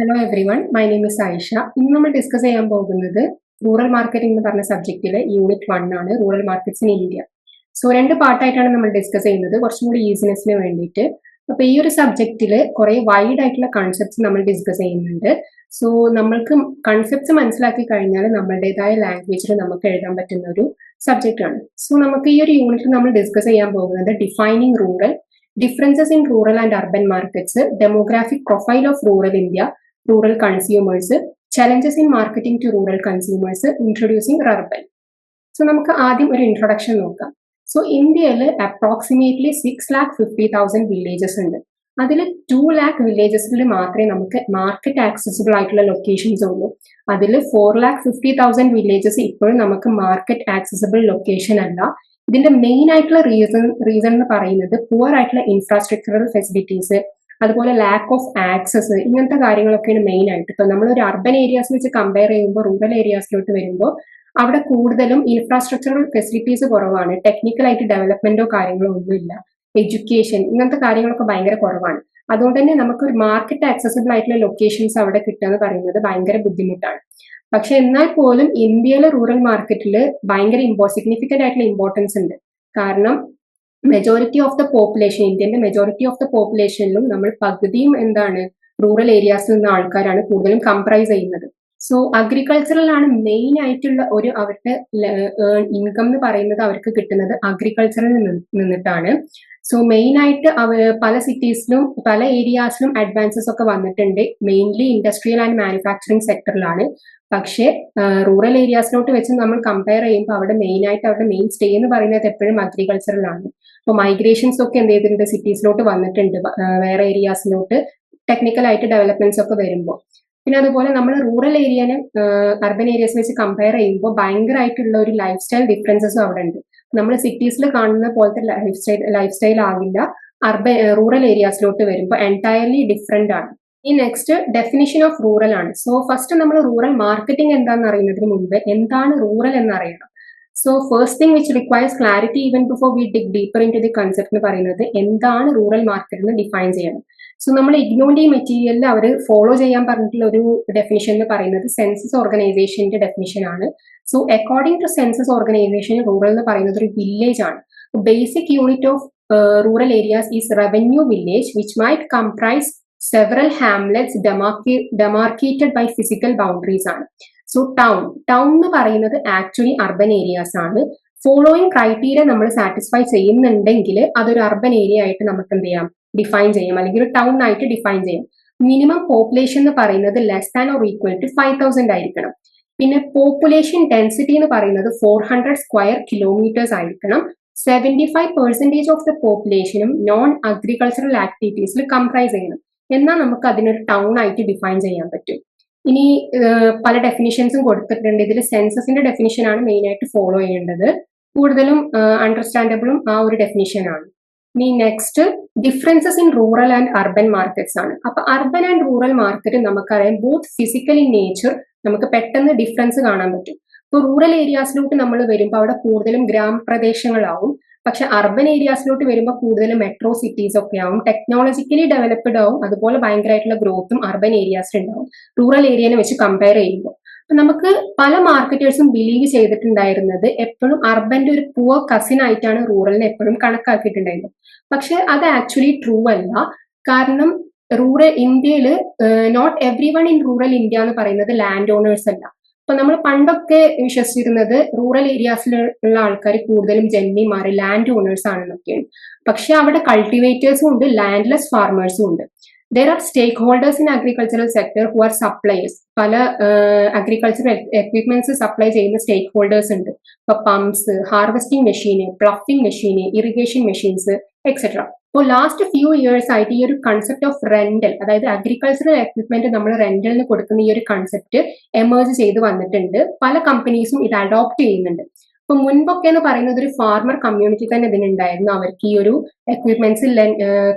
Hello everyone my name is Ayesha ഇന്ന് നമ്മൾ discuss ചെയ്യാൻ പോകുന്നത് റൂറൽ മാർക്കറ്റിംഗ് എന്ന് പറഞ്ഞ സബ്ജക്റ്റിലെ യൂണിറ്റ് വൺ ആണ് rural markets in India so രണ്ട് പാർട്ടായിട്ടാണ് നമ്മൾ ഡിസ്കസ് ചെയ്യുന്നത്. കുറച്ചും കൂടി ഈസിനെസ്സിന് വേണ്ടിയിട്ട്. അപ്പൊ ഈ ഒരു സബ്ജക്റ്റിൽ കുറെ വൈഡ് ആയിട്ടുള്ള കൺസെപ്റ്റ്സ് നമ്മൾ ഡിസ്കസ് ചെയ്യുന്നുണ്ട്. സോ നമ്മൾക്ക് കൺസെപ്റ്റ്സ് മനസ്സിലാക്കി കഴിഞ്ഞാൽ നമ്മളുടേതായ ലാംഗ്വേജിൽ നമുക്ക് എഴുതാൻ പറ്റുന്ന ഒരു സബ്ജക്റ്റ് ആണ്. സോ നമുക്ക് ഈ ഒരു യൂണിറ്റിൽ നമ്മൾ ഡിസ്കസ് ചെയ്യാൻ പോകുന്നത് defining rural differences in rural and urban markets demographic profile of rural India rural consumers challenges in marketing to rural consumers introducing rurban so നമുക്ക് ആദ്യം ഒരു ഇൻട്രൊഡക്ഷൻ നോക്കാം. സോ ഇന്ത്യയിൽ approximately six lakh fifty thousand villages ഉണ്ട്. അതിൽ to lakh വില്ലേജസിൽ മാത്രമേ നമുക്ക് market accessible ആയിട്ടുള്ള ലൊക്കേഷൻസ് ഉള്ളൂ. അതിൽ four lakh fifty thousand villages ഇപ്പോഴും നമുക്ക് മാർക്കറ്റ് ആക്സസിബിൾ ലൊക്കേഷൻ അല്ല. ഇതിന്റെ മെയിൻ ആയിട്ടുള്ള റീസൺ റീസൺ എന്ന് പറയുന്നത് പുവർ ആയിട്ടുള്ള ഇൻഫ്രാസ്ട്രക്ചറൽ ഫെസിലിറ്റീസ് അതുപോലെ ലാക്ക് ഓഫ് ആക്സസ് ഇങ്ങനത്തെ കാര്യങ്ങളൊക്കെയാണ് മെയിൻ ആയിട്ട്. ഇപ്പൊ നമ്മൾ ഒരു അർബൻ ഏരിയാസ് വെച്ച് കമ്പയർ ചെയ്യുമ്പോൾ റൂറൽ ഏരിയാസിലോട്ട് വരുമ്പോൾ അവിടെ കൂടുതലും ഇൻഫ്രാസ്ട്രക്ചറൽ ഫെസിലിറ്റീസ് കുറവാണ്. ടെക്നിക്കൽ ആയിട്ട് ഡെവലപ്മെന്റോ കാര്യങ്ങളോ ഒന്നുമില്ല. എഡ്യൂക്കേഷൻ ഇങ്ങനത്തെ കാര്യങ്ങളൊക്കെ ഭയങ്കര കുറവാണ്. അതുകൊണ്ട് തന്നെ നമുക്ക് ഒരു മാർക്കറ്റ് ആക്സസിബിൾ ആയിട്ടുള്ള ലൊക്കേഷൻസ് അവിടെ കിട്ടുക എന്ന് പറയുന്നത് ഭയങ്കര ബുദ്ധിമുട്ടാണ്. പക്ഷെ എന്നാൽ പോലും ഇന്ത്യയിലെ റൂറൽ മാർക്കറ്റിൽ ഭയങ്കര ഇമ്പോ സിഗ്നിഫിക്കന്റ് ആയിട്ടുള്ള ഇമ്പോർട്ടൻസ് ഉണ്ട്. കാരണം മെജോറിറ്റി ഓഫ് ദ പോപ്പുലേഷൻ ഇന്ത്യന്റെ മെജോറിറ്റി ഓഫ് ദ പോപ്പുലേഷനിലും നമ്മൾ പകുതിയും എന്താണ് റൂറൽ ഏരിയാസിൽ നിന്ന് ആൾക്കാരാണ് കൂടുതലും കംപ്രൈസ് ചെയ്യുന്നത്. സോ അഗ്രികൾച്ചറൽ ആണ് മെയിൻ ആയിട്ടുള്ള ഒരു അവരുടെ ഇൻകം എന്ന് പറയുന്നത് അവർക്ക് കിട്ടുന്നത് അഗ്രികൾച്ചറിൽ നിന്നിട്ടാണ്. സോ മെയിൻ ആയിട്ട് പല സിറ്റീസിലും പല ഏരിയാസിലും അഡ്വാൻസസ് ഒക്കെ വന്നിട്ടുണ്ട്. മെയിൻലി ഇൻഡസ്ട്രിയൽ ആൻഡ് മാനുഫാക്ചറിങ് സെക്ടറിലാണ് പക്ഷേ റൂറൽ ഏരിയാസിലോട്ട് വെച്ച് നമ്മൾ കമ്പയർ ചെയ്യുമ്പോൾ അവിടെ മെയിൻ ആയിട്ട് അവരുടെ മെയിൻ സ്റ്റേ എന്ന് പറയുന്നത് എപ്പോഴും അഗ്രികൾച്ചറിലാണ് അപ്പോൾ മൈഗ്രേഷൻസ് ഒക്കെ എന്ത് ചെയ്തിട്ടുണ്ട്? സിറ്റീസിലോട്ട് വന്നിട്ടുണ്ട്. വേറെ ഏരിയാസിലോട്ട് ടെക്നിക്കൽ ആയിട്ട് ഡെവലപ്മെന്റ്സ് ഒക്കെ വരുമ്പോൾ പിന്നെ അതുപോലെ നമ്മൾ റൂറൽ ഏരിയനെ അർബൻ ഏരിയസ് വെച്ച് കമ്പയർ ചെയ്യുമ്പോൾ ഭയങ്കരമായിട്ടുള്ള ഒരു ലൈഫ് സ്റ്റൈൽ ഡിഫറൻസസും അവിടെ ഉണ്ട്. നമ്മൾ സിറ്റീസിൽ കാണുന്ന പോലത്തെ ലൈഫ് സ്റ്റൈൽ ലൈഫ് സ്റ്റൈൽ ആകില്ല അർബൻ റൂറൽ ഏരിയാസിലോട്ട് വരുമ്പോൾ എന്റയർലി ഡിഫറെന്റ് ആണ്. ഈ നെക്സ്റ്റ് ഡെഫിനിഷൻ ഓഫ് റൂറൽ ആണ്. സോ ഫസ്റ്റ് നമ്മൾ റൂറൽ മാർക്കറ്റിംഗ് എന്താണെന്ന് അറിയുന്നതിന് മുമ്പ് എന്താണ് rural എന്നറിയണം so first thing which requires clarity even before we dig deeper into the concept എന്ന് പറയുന്നത് എന്താണ് റൂറൽ മാർക്കറ്റ് എന്ന് ഡിഫൈൻ ചെയ്യണം. സോ നമ്മൾ ഇഗ്നോണ്ടി മെറ്റീരിയലിൽ അവർ ഫോളോ ചെയ്യാൻ പറഞ്ഞിട്ടുള്ള ഒരു ഡെഫിനിഷൻ എന്ന് പറയുന്നത് സെൻസസ് ഓർഗനൈസേഷന്റെ ഡെഫിനിഷൻ ആണ്. So according to census organisation rural എന്ന് പറയുന്നത് ഒരു വില്ലേജ് ആണ്. Basic unit of rural areas is revenue village which might comprise several hamlets demarcated by physical boundaries ആണ്. സോ ടൗൺ ടൗൺ എന്ന് പറയുന്നത് ആക്ച്വലി അർബൻ ഏരിയാസ് ആണ്. Following criteria നമ്മൾ satisfy ചെയ്യുന്നുണ്ടെങ്കിൽ അതൊരു അർബൻ ഏരിയ ആയിട്ട് നമുക്ക് എന്ത് ചെയ്യാം? ഡിഫൈൻ ചെയ്യാം. അല്ലെങ്കിൽ ഒരു ടൗൺ ആയിട്ട് ഡിഫൈൻ ചെയ്യാം. മിനിമം പോപ്പുലേഷൻ എന്ന് പറയുന്നത് less than or equal to five thousand ആയിരിക്കണം. പിന്നെ പോപ്പുലേഷൻ ഡെൻസിറ്റി എന്ന് പറയുന്നത് ഫോർ ഹൺഡ്രഡ് സ്ക്വയർ കിലോമീറ്റേഴ്സ് ആയിരിക്കണം. Seventy five percentage of the പോപ്പുലേഷനും non agricultural ആക്ടിവിറ്റീസിൽ കംപ്രൈസ് ചെയ്യണം. എന്നാൽ നമുക്ക് അതിനൊരു ടൗൺ ആയിട്ട് ഡിഫൈൻ ചെയ്യാൻ പറ്റും. ഇനി പല ഡെഫിനിഷൻസും കൊടുത്തിട്ടുണ്ട്. ഇതിൽ സെൻസസിന്റെ ഡെഫിനിഷനാണ് മെയിൻ ആയിട്ട് ഫോളോ ചെയ്യേണ്ടത്. കൂടുതലും അണ്ടർസ്റ്റാൻഡബിളും ആ ഒരു ഡെഫിനിഷൻ ആണ്. ഇനി next differences in rural and urban markets ആണ്. അപ്പൊ അർബൻ ആൻഡ് റൂറൽ മാർക്കറ്റ് നമുക്കറിയാം ബോത്ത് ഫിസിക്കൽ ഇൻ നേച്ചർ നമുക്ക് പെട്ടെന്ന് ഡിഫറൻസ് കാണാൻ പറ്റും. ഇപ്പൊ റൂറൽ ഏരിയാസിലോട്ട് നമ്മൾ വരുമ്പോൾ അവിടെ കൂടുതലും ഗ്രാമപ്രദേശങ്ങളാവും. പക്ഷെ അർബൻ ഏരിയാസിലോട്ട് വരുമ്പോൾ കൂടുതലും മെട്രോ സിറ്റീസ് ഒക്കെ ആവും. ടെക്നോളജിക്കലി ഡെവലപ്ഡ് ആവും. അതുപോലെ ഭയങ്കരമായിട്ടുള്ള ഗ്രോത്തും അർബൻ ഏരിയാസിലുണ്ടാവും റൂറൽ ഏരിയനെ വെച്ച് കമ്പയർ ചെയ്യുമ്പോൾ. നമുക്ക് പല മാർക്കറ്റേഴ്സും ബിലീവ് ചെയ്തിട്ടുണ്ടായിരുന്നത് എപ്പോഴും അർബന്റെ ഒരു പുവർ കസിൻ ആയിട്ടാണ് റൂറലിനെ എപ്പോഴും കണക്കാക്കിയിട്ടുണ്ടായിരുന്നത് പക്ഷെ അത് ആക്ച്വലി ട്രൂ അല്ല. കാരണം റൂറൽ ഇന്ത്യയിൽ not everyone in rural India എന്ന് പറയുന്നത് ലാൻഡ് ഓണേഴ്സ് അല്ല. അപ്പൊ നമ്മൾ പണ്ടൊക്കെ വിശ്വസിച്ചിരുന്നത് റൂറൽ ഏരിയാസിലുള്ള ആൾക്കാർ കൂടുതലും ജന്മിമാർ ലാൻഡ് ഓണേഴ്സ് ആണെന്നൊക്കെയാണ്. പക്ഷെ അവിടെ കൾട്ടിവേറ്റേഴ്സും ഉണ്ട് ലാൻഡ്ലെസ് ഫാർമേഴ്സും ഉണ്ട്. There are stakeholders in agricultural sector who are supplies പല അഗ്രികൾച്ചറൽ എക്വിപ്മെന്റ്സ് സപ്ലൈ ചെയ്യുന്ന സ്റ്റേക്ക് ഹോൾഡേഴ്സ് ഉണ്ട്. ഇപ്പൊ pumps harvesting machine ploughing machine irrigation machines etcetera ഇപ്പോൾ ലാസ്റ്റ് ഫ്യൂ ഇയേഴ്സ് ആയിട്ട് ഈ ഒരു കൺസെപ്റ്റ് ഓഫ് റെന്റൽ അതായത് അഗ്രികൾച്ചറൽ എക്വിപ്മെന്റ് നമ്മൾ റെന്റലിന് കൊടുക്കുന്ന ഈ ഒരു കൺസെപ്റ്റ് എമേർജ് ചെയ്ത് വന്നിട്ടുണ്ട്. പല കമ്പനീസും ഇത് അഡോപ്റ്റ് ചെയ്യുന്നുണ്ട്. ഇപ്പൊ മുൻപൊക്കെ എന്ന് പറയുന്നത് ഒരു ഫാർമർ കമ്മ്യൂണിറ്റി തന്നെ ഇതിനുണ്ടായിരുന്നു. അവർക്ക് ഈ ഒരു എക്വിപ്മെന്റ്സ്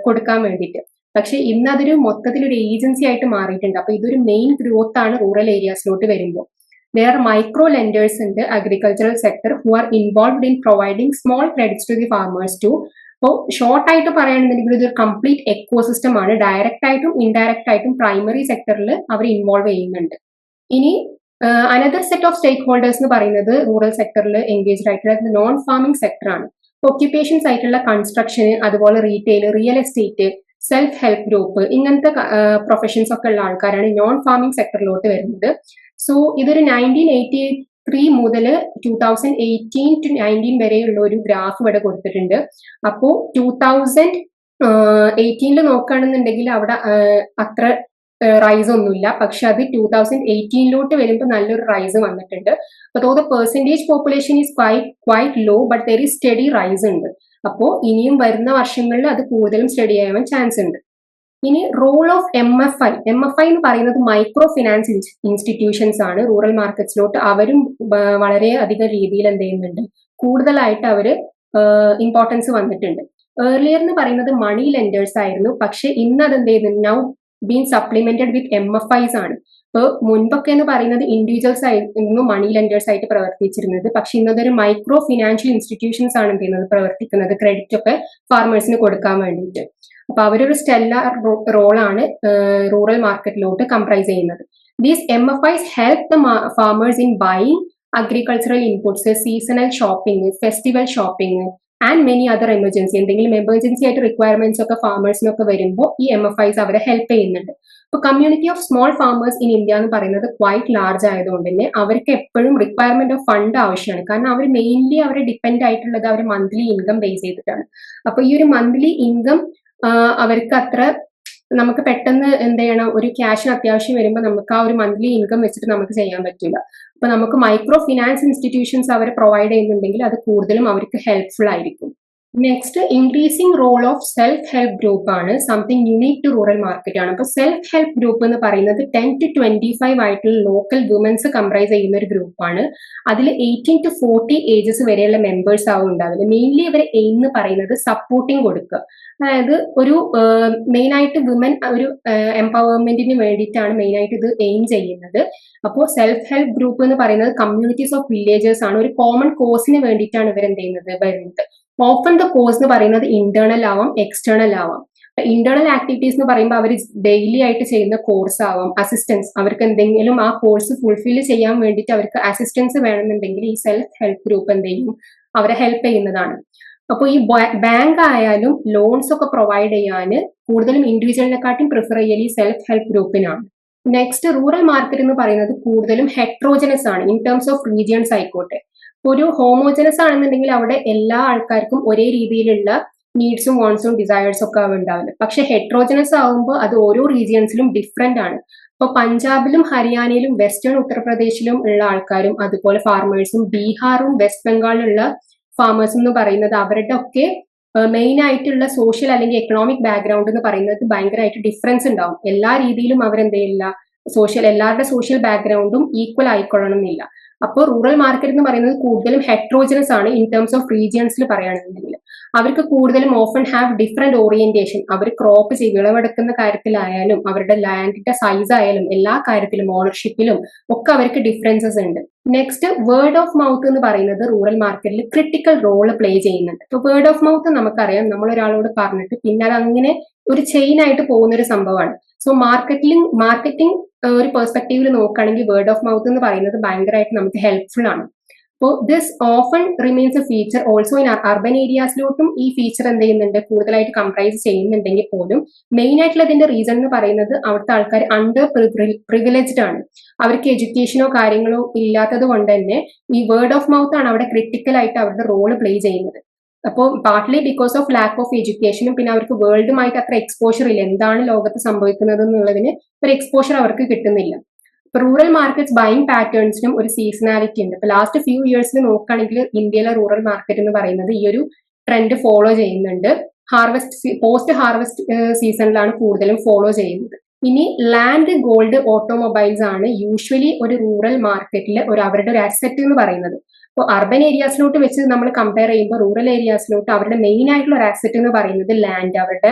കൊടുക്കാൻ വേണ്ടിയിട്ട്. പക്ഷെ ഇന്ന് അതൊരു മൊത്തത്തിൽ ഒരു ഏജൻസി ആയിട്ട് മാറിയിട്ടുണ്ട്. അപ്പൊ ഇതൊരു മെയിൻ ഗ്രോത്ത് ആണ് റൂറൽ ഏരിയാസിലോട്ട് വരുമ്പോൾ. വേർ മൈക്രോ ലെൻഡേഴ്സ് ഉണ്ട് agricultural sector who are involved in providing small credits to the farmers to അപ്പോൾ ഷോർട്ട് ആയിട്ട് പറയുകയാണെന്നുണ്ടെങ്കിൽ ഇതൊരു കംപ്ലീറ്റ് എക്കോസിസ്റ്റം ആണ്. ഡയറക്റ്റ് ആയിട്ടും ഇൻഡയറക്റ്റ് ആയിട്ടും പ്രൈമറി സെക്ടറിൽ അവർ ഇൻവോൾവ് ചെയ്യുന്നുണ്ട്. ഇനി another set of stakeholders എന്ന് പറയുന്നത് റൂറൽ സെക്ടറിൽ എൻഗേജ്ഡ് ആയിട്ടുള്ള നോൺ ഫാമിംഗ് സെക്ടറാണ് ഒക്യുപ്പേഷൻസ് ആയിട്ടുള്ള കൺസ്ട്രക്ഷൻ അതുപോലെ retail real estate self help group ഇങ്ങനത്തെ പ്രൊഫഷൻസ് ഒക്കെ ഉള്ള ആൾക്കാരാണ് നോൺ ഫാമിംഗ് സെക്ടറിലോട്ട് വരുന്നത്. സോ ഇതൊരു നയന്റീൻ എയ്റ്റി ത്രീ മുതൽ two thousand eighteen to nineteen വരെയുള്ള ഒരു ഗ്രാഫ് ഇവിടെ കൊടുത്തിട്ടുണ്ട്. അപ്പോൾ ടൂ തൗസൻഡ് എയ്റ്റീനിൽ നോക്കുകയാണെന്നുണ്ടെങ്കിൽ അവിടെ അത്ര റൈസ് ഒന്നുമില്ല. പക്ഷെ അത് ടൂ തൗസൻഡ് എയ്റ്റീനിലോട്ട് വരുമ്പോൾ നല്ലൊരു റൈസ് വന്നിട്ടുണ്ട്. അപ്പോൾ the percentage population is quite quite low but there is steady rise ഉണ്ട്. അപ്പോൾ ഇനിയും വരുന്ന വർഷങ്ങളിൽ അത് കൂടുതലും സ്റ്റഡി ചെയ്യാൻ ചാൻസ് ഉണ്ട്. ഇനി role of M F I M F I എന്ന് പറയുന്നത് മൈക്രോ ഫിനാൻസ് ഇൻസ്റ്റിറ്റ്യൂഷൻസ് ആണ്. റൂറൽ മാർക്കറ്റ്സിലോട്ട് അവരും വളരെ അധികം രീതിയിൽ എന്ത് ചെയ്യുന്നുണ്ട്. കൂടുതലായിട്ട് അവർ ഇമ്പോർട്ടൻസ് വന്നിട്ടുണ്ട്. ഏർലിയർ എന്ന് പറയുന്നത് മണി ലെൻഡേഴ്സ് ആയിരുന്നു. പക്ഷെ ഇന്ന് അത് എന്ത് ചെയ്യുന്നു? Now been supplemented with M F Is ആണ്. ഇപ്പോൾ മുൻപൊക്കെ എന്ന് പറയുന്നത് ഇൻഡിവിജ്വൽസ് ആയിരുന്നു മണി ലെൻഡേഴ്സ് ആയിട്ട് പ്രവർത്തിച്ചിരുന്നത്. പക്ഷെ ഇന്നതൊരു മൈക്രോ ഫിനാൻഷ്യൽ ഇൻസ്റ്റിറ്റ്യൂഷൻസ് ആണ് ചെയ്യുന്നത്? പ്രവർത്തിക്കുന്നത്. ക്രെഡിറ്റ് ഒക്കെ ഫാർമേഴ്സിന് കൊടുക്കാൻ വേണ്ടിയിട്ട്. അപ്പൊ അവരൊരു സ്റ്റെല്ലാർ റോളാണ് റൂറൽ മാർക്കറ്റിലോട്ട് കംപ്രൈസ് ചെയ്യുന്നത്. These M F Is help the farmers in buying agricultural inputs seasonal shopping festival shopping and many other emergency എന്തെങ്കിലും എമർജൻസി ആയിട്ട് റിക്വയർമെന്റ്സ് ഒക്കെ ഫാമേഴ്സിനൊക്കെ വരുമ്പോൾ ഈ എം എഫ് ഐസ് അവരെ ഹെൽപ്പ് ചെയ്യുന്നുണ്ട്. ഇപ്പൊ community of small farmers in India എന്ന് പറയുന്നത് ക്വൈറ്റ് ലാർജ് ആയതുകൊണ്ട് തന്നെ അവർക്ക് എപ്പോഴും റിക്വയർമെന്റ് ഓഫ് ഫണ്ട് ആവശ്യമാണ്. കാരണം അവർ മെയിൻലി അവർ ഡിപ്പെൻഡ് ആയിട്ടുള്ളത് അവർ മന്ത്ലി ഇൻകം ബേസ് ചെയ്തിട്ടാണ്. അപ്പൊ ഈ ഒരു മന്ത്ലി ഇൻകം അവർക്ക് അത്ര നമുക്ക് പെട്ടെന്ന് എന്ത് ചെയ്യണം? ഒരു ക്യാഷിന് അത്യാവശ്യം വരുമ്പോൾ നമുക്ക് ആ ഒരു മന്ത്ലി ഇൻകം വെച്ചിട്ട് നമുക്ക് ചെയ്യാൻ പറ്റില്ല. അപ്പൊ നമുക്ക് മൈക്രോ ഫിനാൻസ് ഇൻസ്റ്റിറ്റ്യൂഷൻസ് അവർ പ്രൊവൈഡ് ചെയ്യുന്നുണ്ടെങ്കിൽ അത് കൂടുതലും അവർക്ക് ഹെൽപ്ഫുൾ ആയിരിക്കും. Next increasing role of self help group ആണ് something unique to rural market ആണ്. അപ്പൊ സെൽഫ് ഹെൽപ്പ് ഗ്രൂപ്പ് എന്ന് പറയുന്നത് ടെൻ ടു ട്വന്റി ഫൈവ് ആയിട്ടുള്ള ലോക്കൽ വുമൻസ് കംപ്രൈസ് ചെയ്യുന്ന ഒരു ഗ്രൂപ്പാണ് അതിൽ എയ്റ്റീൻ ടു ഫോർട്ടി ഏജസ് വരെയുള്ള മെമ്പേഴ്സ് ആവും ഉണ്ടാവില്ല മെയിൻലി ഇവരെ എയിം എന്ന് പറയുന്നത് സപ്പോർട്ടിങ് കൊടുക്കുക. അതായത് ഒരു മെയിൻ ആയിട്ട് വുമൻ ഒരു എംപവർമെന്റിന് വേണ്ടിയിട്ടാണ് മെയിൻ ആയിട്ട് ഇത് എയിം ചെയ്യുന്നത്. അപ്പോൾ സെൽഫ് ഹെൽപ്പ് ഗ്രൂപ്പ് എന്ന് പറയുന്നത് കമ്മ്യൂണിറ്റീസ് ഓഫ് വില്ലേജേഴ്സ് ആണ്. ഒരു കോമൺ കോസിന് വേണ്ടിയിട്ടാണ് ഇവർ എന്ത് ചെയ്യുന്നത്? വരുന്നത്. ഓപ്പൺ ദ കോസ് എന്ന് പറയുന്നത് ഇന്റേണൽ ആവാം എക്സ്റ്റേണൽ ആവാം. ഇന്റേണൽ ആക്ടിവിറ്റീസ് എന്ന് പറയുമ്പോൾ അവർ ഡെയിലി ആയിട്ട് ചെയ്യുന്ന കോഴ്സ് ആവാം അസിസ്റ്റൻസ് അവർക്ക് എന്തെങ്കിലും ആ കോഴ്സ് ഫുൾഫിൽ ചെയ്യാൻ വേണ്ടിയിട്ട് അവർക്ക് അസിസ്റ്റൻസ് വേണമെന്നുണ്ടെങ്കിൽ ഈ സെൽഫ് ഹെൽപ്പ് ഗ്രൂപ്പ് എന്തെങ്കിലും അവരെ ഹെൽപ്പ് ചെയ്യുന്നതാണ്. അപ്പോൾ ഈ ബാങ്ക് ആയാലും ലോൺസ് ഒക്കെ പ്രൊവൈഡ് ചെയ്യാൻ കൂടുതലും ഇൻഡിവിജ്വലിനെക്കാട്ടും പ്രിഫർ ചെയ്യൽ ഈ സെൽഫ് ഹെൽപ്പ് ഗ്രൂപ്പിനാണ് നെക്സ്റ്റ് റൂറൽ മാർക്കറ്റ് എന്ന് പറയുന്നത് കൂടുതലും ഹെട്രോജനസ് ആണ്. ഇൻ ടേംസ് ഓഫ് റീജിയൻസ് ആയിക്കോട്ടെ. ഒരു ഹോമോജനസ് ആണെന്നുണ്ടെങ്കിൽ അവിടെ എല്ലാ ആൾക്കാർക്കും ഒരേ രീതിയിലുള്ള നീഡ്സും വോൺസും ഡിസയേഴ്സും ഒക്കെ ഉണ്ടാവില്ല. പക്ഷെ ഹെട്രോജനസ് ആകുമ്പോൾ അത് ഓരോ റീജിയൻസിലും ഡിഫറെന്റ് ആണ്. ഇപ്പൊ പഞ്ചാബിലും ഹരിയാനയിലും വെസ്റ്റേൺ ഉത്തർപ്രദേശിലും ഉള്ള ആൾക്കാരും അതുപോലെ ഫാർമേഴ്സും ബീഹാറും വെസ്റ്റ് ബംഗാളിലുള്ള ഫാമേഴ്സ് എന്ന് പറയുന്നത് അവരുടെ ഒക്കെ മെയിൻ ആയിട്ടുള്ള സോഷ്യൽ അല്ലെങ്കിൽ എക്കണോമിക് ബാക്ക്ഗ്രൗണ്ട് എന്ന് പറയുന്നത് ഭയങ്കരമായിട്ട് ഡിഫറൻസ് ഉണ്ടാവും. എല്ലാ രീതിയിലും അവരെന്ത് സോഷ്യൽ എല്ലാവരുടെ സോഷ്യൽ ബാക്ക്ഗ്രൗണ്ടും ഈക്വൽ ആയിക്കൊള്ളണം എന്നില്ല. അപ്പോൾ റൂറൽ മാർക്കറ്റ് എന്ന് പറയുന്നത് കൂടുതലും ഹെട്രോജനസ് ആണ് ഇൻ ടേംസ് ഓഫ് റീജിയൻസിൽ പറയുകയാണെന്നുണ്ടെങ്കിൽ അവർക്ക് കൂടുതലും ഓഫൺ ഹാവ് ഡിഫറെന്റ് ഓറിയന്റേഷൻ അവർ ക്രോപ്പ് ചെയ്ത് വിളവെടുക്കുന്ന കാര്യത്തിലായാലും അവരുടെ ലാൻഡിന്റെ സൈസ് ആയാലും എല്ലാ കാര്യത്തിലും ഓണർഷിപ്പിലും ഒക്കെ അവർക്ക് ഡിഫറൻസസ് ഉണ്ട്. നെക്സ്റ്റ് വേർഡ് ഓഫ് മൗത്ത് എന്ന് പറയുന്നത് റൂറൽ മാർക്കറ്റിൽ ക്രിട്ടിക്കൽ റോൾ പ്ലേ ചെയ്യുന്നുണ്ട്. ഇപ്പൊ വേർഡ് ഓഫ് മൗത്ത് നമുക്കറിയാം. നമ്മൾ ഒരാളോട് പറഞ്ഞിട്ട് പിന്നെ അത് അങ്ങനെ ഒരു ചെയിൻ ആയിട്ട് പോകുന്ന ഒരു സംഭവമാണ് സോ മാർക്കറ്റിംഗ് മാർക്കറ്റിംഗ് ഒരു പെർസ്പെക്റ്റീവിൽ നോക്കുകയാണെങ്കിൽ വേർഡ് ഓഫ് മൗത്ത് എന്ന് പറയുന്നത് ഭയങ്കരമായിട്ട് നമുക്ക് ഹെൽപ്ഫുൾ ആണ്. അപ്പോൾ this often remains a feature also in urban ഏരിയാസിലോട്ടും ഈ ഫീച്ചർ എന്ത് ചെയ്യുന്നുണ്ട്? കൂടുതലായിട്ട് കംപ്രൈസ് ചെയ്യുന്നുണ്ടെങ്കിൽ പോലും മെയിൻ ആയിട്ടുള്ള ഇതിന്റെ റീസൺ എന്ന് പറയുന്നത് അവിടുത്തെ ആൾക്കാർ അണ്ടർ പ്രിവിലേജ്ഡ് ആണ്. അവർക്ക് എഡ്യൂക്കേഷനോ കാര്യങ്ങളോ ഇല്ലാത്തത് കൊണ്ട് തന്നെ ഈ വേർഡ് ഓഫ് മൗത്ത് ആണ് അവിടെ ക്രിട്ടിക്കൽ ആയിട്ട് അവരുടെ റോൾ പ്ലേ ചെയ്യുന്നത്. അപ്പോൾ partly because of lack of എഡ്യൂക്കേഷനും പിന്നെ അവർക്ക് വേൾഡുമായിട്ട് അത്ര എക്സ്പോഷർ ഇല്ല. എന്താണ് ലോകത്ത് സംഭവിക്കുന്നത് എന്നുള്ളതിന് ഒരു എക്സ്പോഷർ അവർക്ക് കിട്ടുന്നില്ല. ഇപ്പൊ റൂറൽ മാർക്കറ്റ്സ് ബൈങ് പാറ്റേൺസിനും ഒരു സീസണാലിറ്റി ഉണ്ട്. ഇപ്പൊ ലാസ്റ്റ് ഫ്യൂ ഇയേഴ്സിൽ നോക്കുകയാണെങ്കിൽ ഇന്ത്യയിലെ റൂറൽ മാർക്കറ്റ് എന്ന് പറയുന്നത് ഈ ഒരു ട്രെൻഡ് ഫോളോ ചെയ്യുന്നുണ്ട്. ഹാർവെസ്റ്റ് പോസ്റ്റ് ഹാർവെസ്റ്റ് സീസണിലാണ് കൂടുതലും ഫോളോ ചെയ്യുന്നത്. ഇനി ലാൻഡ് ഗോൾഡ് ഓട്ടോമൊബൈൽസ് ആണ് യൂഷ്വലി ഒരു റൂറൽ മാർക്കറ്റിൽ ഒരു അവരുടെ ഒരു അസറ്റ് എന്ന് പറയുന്നത്. അപ്പോൾ അർബൻ ഏരിയാസിലോട്ട് വെച്ച് നമ്മൾ കമ്പയർ ചെയ്യുമ്പോൾ റൂറൽ ഏരിയാസിലോട്ട് അവരുടെ മെയിൻ ആയിട്ടുള്ള ഒരു അസറ്റ് എന്ന് പറയുന്നത് ലാൻഡ് അവരുടെ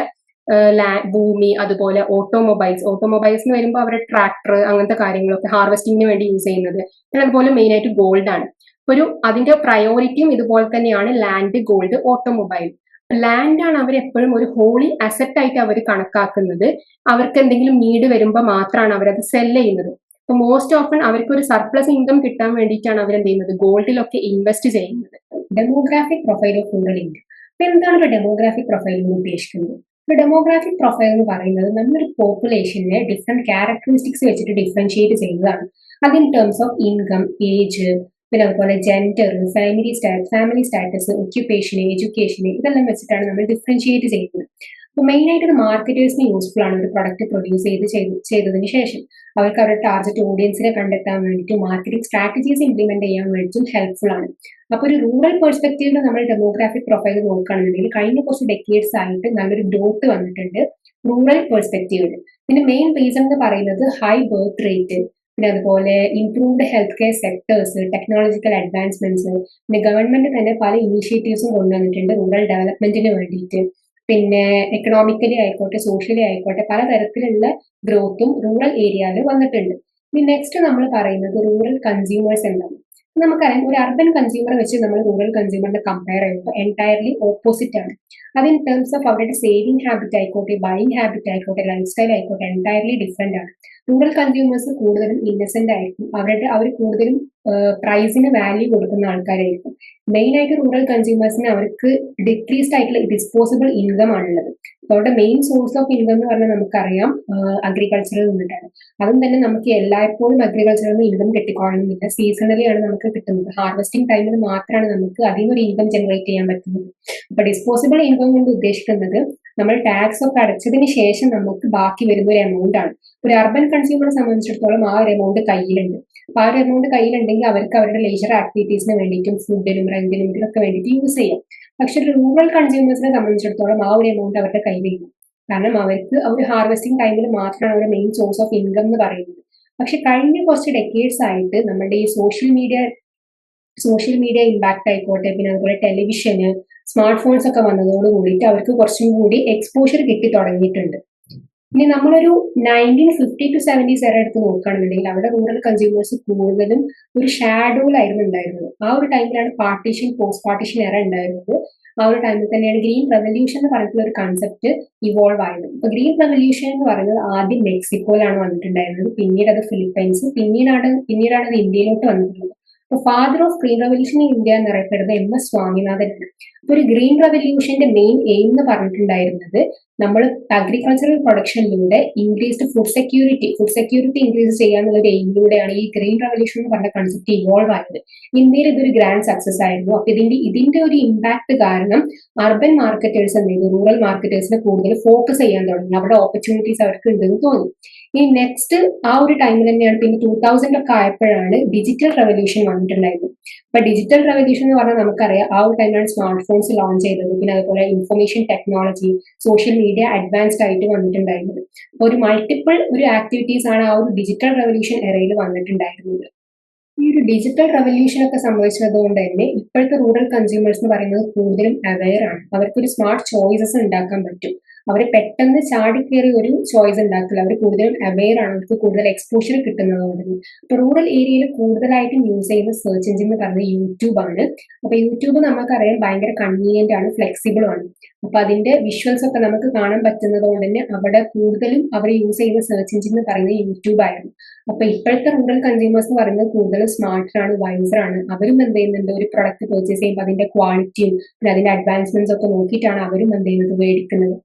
ഭൂമി അതുപോലെ ഓട്ടോമൊബൈൽസ് ഓട്ടോമൊബൈൽസ് എന്ന് വരുമ്പോൾ അവരുടെ ട്രാക്ടർ അങ്ങനത്തെ കാര്യങ്ങളൊക്കെ ഹാർവെസ്റ്റിങ്ങിന് വേണ്ടി യൂസ് ചെയ്യുന്നത്. പിന്നെ അതുപോലെ മെയിൻ ആയിട്ട് ഗോൾഡ് ആണ്. ഒരു അതിന്റെ പ്രയോറിറ്റിയും ഇതുപോലെ തന്നെയാണ് ലാൻഡ് ഗോൾഡ് ഓട്ടോമൊബൈൽ ലാൻഡ് ആണ് അവർ എപ്പോഴും ഒരു ഹോളി അസറ്റ് ആയിട്ട് അവർ കണക്കാക്കുന്നത്. അവർക്ക് എന്തെങ്കിലും നീഡ് വരുമ്പോൾ മാത്രമാണ് അവരത് സെല്ല് ചെയ്യുന്നത്. അപ്പൊ മോസ്റ്റ് ഓഫൺ അവർക്ക് ഒരു സർപ്ലസ് ഇൻകം കിട്ടാൻ വേണ്ടിയിട്ടാണ് അവർ എന്ത് ചെയ്യുന്നത് ഗോൾഡിലൊക്കെ ഇൻവെസ്റ്റ് ചെയ്യുന്നത്. Demographic profile of rural India അപ്പൊ എന്താണ് ഒരു ഡെമോഗ്രാഫിക് പ്രൊഫൈൽ എന്ന് ഉദ്ദേശിക്കുന്നത്? ഒരു ഡെമോഗ്രാഫിക് പ്രൊഫൈൽ എന്ന് പറയുന്നത് നമ്മളൊരു പോപ്പുലേഷനെ ഡിഫറെന്റ് ക്യാരക്ടറിസ്റ്റിക്സ് വെച്ചിട്ട് ഡിഫറൻഷിയേറ്റ് ചെയ്യുന്നതാണ്. അത് in terms of income age പിന്നെ അതുപോലെ gender family status family status occupation education ഇതെല്ലാം വെച്ചിട്ടാണ് നമ്മൾ ഡിഫറൻഷിയേറ്റ് ചെയ്യുന്നത്. മെയിൻ ആയിട്ട് ഒരു മാർക്കറ്റേഴ്സിന് യൂസ്ഫുൾ ആണ് ഒരു പ്രൊഡക്റ്റ് പ്രൊഡ്യൂസ് ചെയ്ത് ചെയ്തതിന് ശേഷം അവർക്ക് അവരുടെ ടാർഗറ്റ് ഓഡിയൻസിനെ കണ്ടെത്താൻ വേണ്ടിയിട്ടും മാർക്കറ്റിംഗ് സ്ട്രാറ്റജീസ് ഇംപ്ലിമെന്റ് ചെയ്യാൻ വേണ്ടിയിട്ടും ഹെൽപ്ഫുൾ ആണ്. അപ്പോൾ ഒരു റൂറൽ പെർസ്പെക്റ്റീവിൽ നമ്മൾ ഡെമോഗ്രാഫിക് പ്രൊഫൈൽ നോക്കുകയാണെന്നുണ്ടെങ്കിൽ കഴിഞ്ഞ കുറച്ച് ഡെക്കേഡ്സ് ആയിട്ട് നല്ലൊരു ഗ്രോത്ത് വന്നിട്ടുണ്ട് റൂറൽ പെർസ്പെക്റ്റീവിൽ പിന്നെ മെയിൻ റീസൺ എന്ന് പറയുന്നത് ഹൈ ബർത്ത് റേറ്റ് പിന്നെ അതുപോലെ improved health care sectors technological advancements പിന്നെ ഗവൺമെന്റ് തന്നെ പല ഇനീഷ്യേറ്റീവ്സും കൊണ്ടുവന്നിട്ടുണ്ട് റൂറൽ ഡെവലപ്മെന്റിന് വേണ്ടിയിട്ട്. പിന്നെ എക്കണോമിക്കലി ആയിക്കോട്ടെ സോഷ്യലി ആയിക്കോട്ടെ പലതരത്തിലുള്ള ഗ്രോത്തും റൂറൽ ഏരിയയിൽ വന്നിട്ടുണ്ട്. ഇനി നെക്സ്റ്റ് നമ്മൾ പറയുന്നത് റൂറൽ കൺസ്യൂമേഴ്സ് എന്താണ് നമുക്കറിയാം ഒരു അർബൻ കൺസ്യൂമർ വെച്ച് നമ്മൾ റൂറൽ കൺസ്യൂമറിനെ കമ്പയർ ചെയ്യുമ്പോൾ എന്റയർലി ഓപ്പോസിറ്റ് ആണ്. അത് ഇൻ ടേംസ് ഓഫ് അവരുടെ സേവിങ് ഹാബിറ്റ് ആയിക്കോട്ടെ ബൈങ് ഹാബിറ്റ് ആയിക്കോട്ടെ ലൈഫ് സ്റ്റൈൽ ആയിക്കോട്ടെ എന്റയർലി ഡിഫറെന്റ് ആണ്. റൂറൽ കൺസ്യൂമേഴ്സ് കൂടുതലും ഇന്നസെന്റ് ആയിരിക്കും. അവരുടെ അവർ കൂടുതലും പ്രൈസിന് വാല്യൂ കൊടുക്കുന്ന ആൾക്കാരായിരിക്കും. മെയിൻ ആയിട്ട് റൂറൽ കൺസ്യൂമേഴ്സിന് അവർക്ക് ഡിക്രീസ്ഡ് ആയിട്ടുള്ള ഡിസ്പോസിബിൾ ഇൻകം ആണുള്ളത്. അവരുടെ മെയിൻ സോഴ്സ് ഓഫ് ഇൻകം എന്ന് പറഞ്ഞാൽ നമുക്കറിയാം അഗ്രികൾച്ചറിൽ നിന്നിട്ടാണ്. അതും തന്നെ നമുക്ക് എല്ലായ്പ്പോഴും അഗ്രികൾച്ചറിൽ നിന്ന് ഇൻകം കിട്ടിക്കോളുന്നില്ല സീസണലി ആണ് നമുക്ക് കിട്ടുന്നത്. ഹാർവെസ്റ്റിംഗ് ടൈമിൽ മാത്രമാണ് നമുക്ക് അതിൽ ഒരു ഇൻകം ജനറേറ്റ് ചെയ്യാൻ പറ്റുന്നത്. അപ്പൊ ഡിസ്പോസിബിൾ ഇൻകം കൊണ്ട് ഉദ്ദേശിക്കുന്നത് നമ്മൾ ടാക്സ് ഒക്കെ അടച്ചതിന് ശേഷം നമുക്ക് ബാക്കി വരുന്ന ഒരു എമൗണ്ട് ആണ്. ഒരു അർബൻ കൺസ്യൂമറെ സംബന്ധിച്ചിടത്തോളം ആ ഒരു എമൗണ്ട് കയ്യിലുണ്ട്. അപ്പൊ ആ ഒരു എമൗണ്ട് കയ്യിലുണ്ടെങ്കിൽ അവർക്ക് അവരുടെ ലേജർ ആക്ടിവിറ്റീസിന് വേണ്ടിയിട്ടും ഫുഡിനും റെന്റിനും ഇതിനൊക്കെ വേണ്ടിയിട്ട് യൂസ് ചെയ്യാം. പക്ഷെ റൂറൽ കൺസ്യൂമേഴ്സിനെ സംബന്ധിച്ചിടത്തോളം ആ ഒരു എമൗണ്ട് അവരുടെ കയ്യിലില്ല കാരണം അവർക്ക് അവർ ഹാർവെസ്റ്റിംഗ് ടൈമിൽ മാത്രമാണ് അവരുടെ മെയിൻ സോഴ്സ് ഓഫ് ഇൻകം എന്ന് പറയുന്നത്. പക്ഷെ കഴിഞ്ഞ കുറച്ച് ഡെക്കേഡ്സ് ആയിട്ട് നമ്മുടെ ഈ social media social media impact ആയിക്കോട്ടെ പിന്നെ അതുപോലെ ടെലിവിഷന് സ്മാർട്ട് ഫോൺസ് ഒക്കെ വന്നതോട് കൂടിയിട്ട് അവർക്ക് കുറച്ചും കൂടി എക്സ്പോഷർ കിട്ടി തുടങ്ങിയിട്ടുണ്ട്. ഇനി നമ്മളൊരു നയന്റീൻ ഫിഫ്റ്റി ടു സെവന്റീസ് വരെ എടുത്ത് നോക്കുകയാണെന്നുണ്ടെങ്കിൽ അവിടെ റൂറൽ കൺസ്യൂമേഴ്സ് കൂടുതലും ഒരു ഷാഡോയിലായിരുന്നു ഉണ്ടായിരുന്നത്. ആ ഒരു ടൈമിലാണ് പാർട്ടീഷൻ പോസ്റ്റ് പാർട്ടീഷൻ എറ ഉണ്ടായിരുന്നത്. ആ ഒരു ടൈമിൽ തന്നെയാണ് ഗ്രീൻ റെവല്യൂഷൻ എന്ന് പറഞ്ഞിട്ടുള്ള ഒരു കൺസെപ്റ്റ് ഇവോൾവ് ആയത്. അപ്പൊ ഗ്രീൻ റെവല്യൂഷൻ എന്ന് പറയുന്നത് ആദ്യം മെക്സിക്കോയിലാണ് വന്നിട്ടുണ്ടായിരുന്നത്. പിന്നീട് അത് ഫിലിപ്പൈൻസ് പിന്നീടാണ് പിന്നീടാണ് അത് ഇന്ത്യയിലോട്ട് വന്നിട്ടുള്ളത്. Father of green revolution in India എന്നറിയപ്പെടുന്നത് എം എസ് സ്വാമിനാഥനാണ്. അപ്പൊ ഒരു ഗ്രീൻ റെവല്യൂഷന്റെ മെയിൻ എയിം എന്ന് പറഞ്ഞിട്ടുണ്ടായിരുന്നത് നമ്മൾ agricultural പ്രൊഡക്ഷനിലൂടെ increased food security food security increase ചെയ്യാന്നുള്ള ഒരു എയിമിലൂടെയാണ് ഈ ഗ്രീൻ റെവല്യൂഷൻ എന്ന് പറഞ്ഞ കൺസെപ്റ്റ് ഇവോൾവ് ആയത്. ഇന്ത്യയിൽ ഇതൊരു ഗ്രാൻഡ് സക്സസ് ആയിരുന്നു. അപ്പൊ ഇതിന്റെ ഇതിന്റെ ഒരു ഇമ്പാക്ട് കാരണം അർബൻ മാർക്കറ്റേഴ്സ് എന്ത് റൂറൽ മാർക്കറ്റേഴ്സിനെ കൂടുതൽ ഫോക്കസ് ചെയ്യാൻ തുടങ്ങി. അവിടെ ഓപ്പർച്യൂണിറ്റീസ് അവർക്ക് ഉണ്ടെന്ന് തോന്നി. ഈ നെക്സ്റ്റ് ആ ഒരു ടൈമിൽ തന്നെയാണ് പിന്നെ ടൂ തൗസൻഡ് ഒക്കെ ആയപ്പോഴാണ് ഡിജിറ്റൽ റെവല്യൂഷൻ വന്നിട്ടുണ്ടായിരുന്നത്. അപ്പൊ ഡിജിറ്റൽ റെവല്യൂഷൻ എന്ന് പറഞ്ഞാൽ നമുക്കറിയാം ആ ഒരു ടൈമിലാണ് സ്മാർട്ട് ഫോൺസ് ലോഞ്ച് ചെയ്തത്. പിന്നെ അതുപോലെ information technology social media advanced ആയിട്ട് വന്നിട്ടുണ്ടായിരുന്നത്. അപ്പൊ ഒരു മൾട്ടിപ്പിൾ ഒരു ആക്ടിവിറ്റീസ് ആണ് ആ ഒരു ഡിജിറ്റൽ റെവല്യൂഷൻ എറയിൽ വന്നിട്ടുണ്ടായിരുന്നത്. ഈ ഒരു ഡിജിറ്റൽ റെവല്യൂഷൻ ഒക്കെ സംഭവിച്ചത് കൊണ്ട് തന്നെ ഇപ്പോഴത്തെ റൂറൽ കൺസ്യൂമേഴ്സ് എന്ന് പറയുന്നത് കൂടുതലും അവയർ ആണ്. അവർക്കൊരു സ്മാർട്ട് ചോയ്സസ് ഉണ്ടാക്കാൻ പറ്റും. അവർ പെട്ടെന്ന് ചാടിക്കേറി ഒരു ചോയ്സ് ഉണ്ടാക്കില്ല. അവർ കൂടുതലും അവെയർ ആണ് അവർക്ക് കൂടുതൽ എക്സ്പോഷർ കിട്ടുന്നതുകൊണ്ട് അപ്പോൾ അപ്പൊ റൂറൽ ഏരിയയിൽ കൂടുതലായിട്ടും യൂസ് ചെയ്യുന്ന സെർച്ച് എഞ്ചിൻ എന്ന് പറയുന്നത് യൂട്യൂബ് ആണ്. അപ്പൊ യൂട്യൂബ് നമുക്കറിയാം ഭയങ്കര കൺവീനിയന്റ് ആണ് ഫ്ലെക്സിബിൾ ആണ്. അപ്പൊ അതിന്റെ വിഷ്വൽസ് ഒക്കെ നമുക്ക് കാണാൻ പറ്റുന്നത് കൊണ്ട് തന്നെ അവിടെ കൂടുതലും അവർ യൂസ് ചെയ്യുന്ന സെർച്ച് എഞ്ചിൻ എന്ന് പറയുന്നത് യൂട്യൂബ് ആയിരുന്നു. അപ്പൊ ഇപ്പോഴത്തെ റൂറൽ കൺസ്യൂമേഴ്സ് എന്ന് പറയുന്നത് കൂടുതൽ സ്മാർട്ടറാണ് വൈസറാണ് അവരും എന്ത് ചെയ്യുന്നുണ്ട്? ഒരു പ്രൊഡക്റ്റ് പർച്ചേസ് ചെയ്യുമ്പോൾ അതിന്റെ ക്വാളിറ്റിയും പിന്നെ അതിന്റെ അഡ്വാൻസ്മെന്റ്സ് ഒക്കെ നോക്കിയിട്ടാണ് അവരും എന്ത് ചെയ്യുന്നത്? മേടിക്കുന്നത്.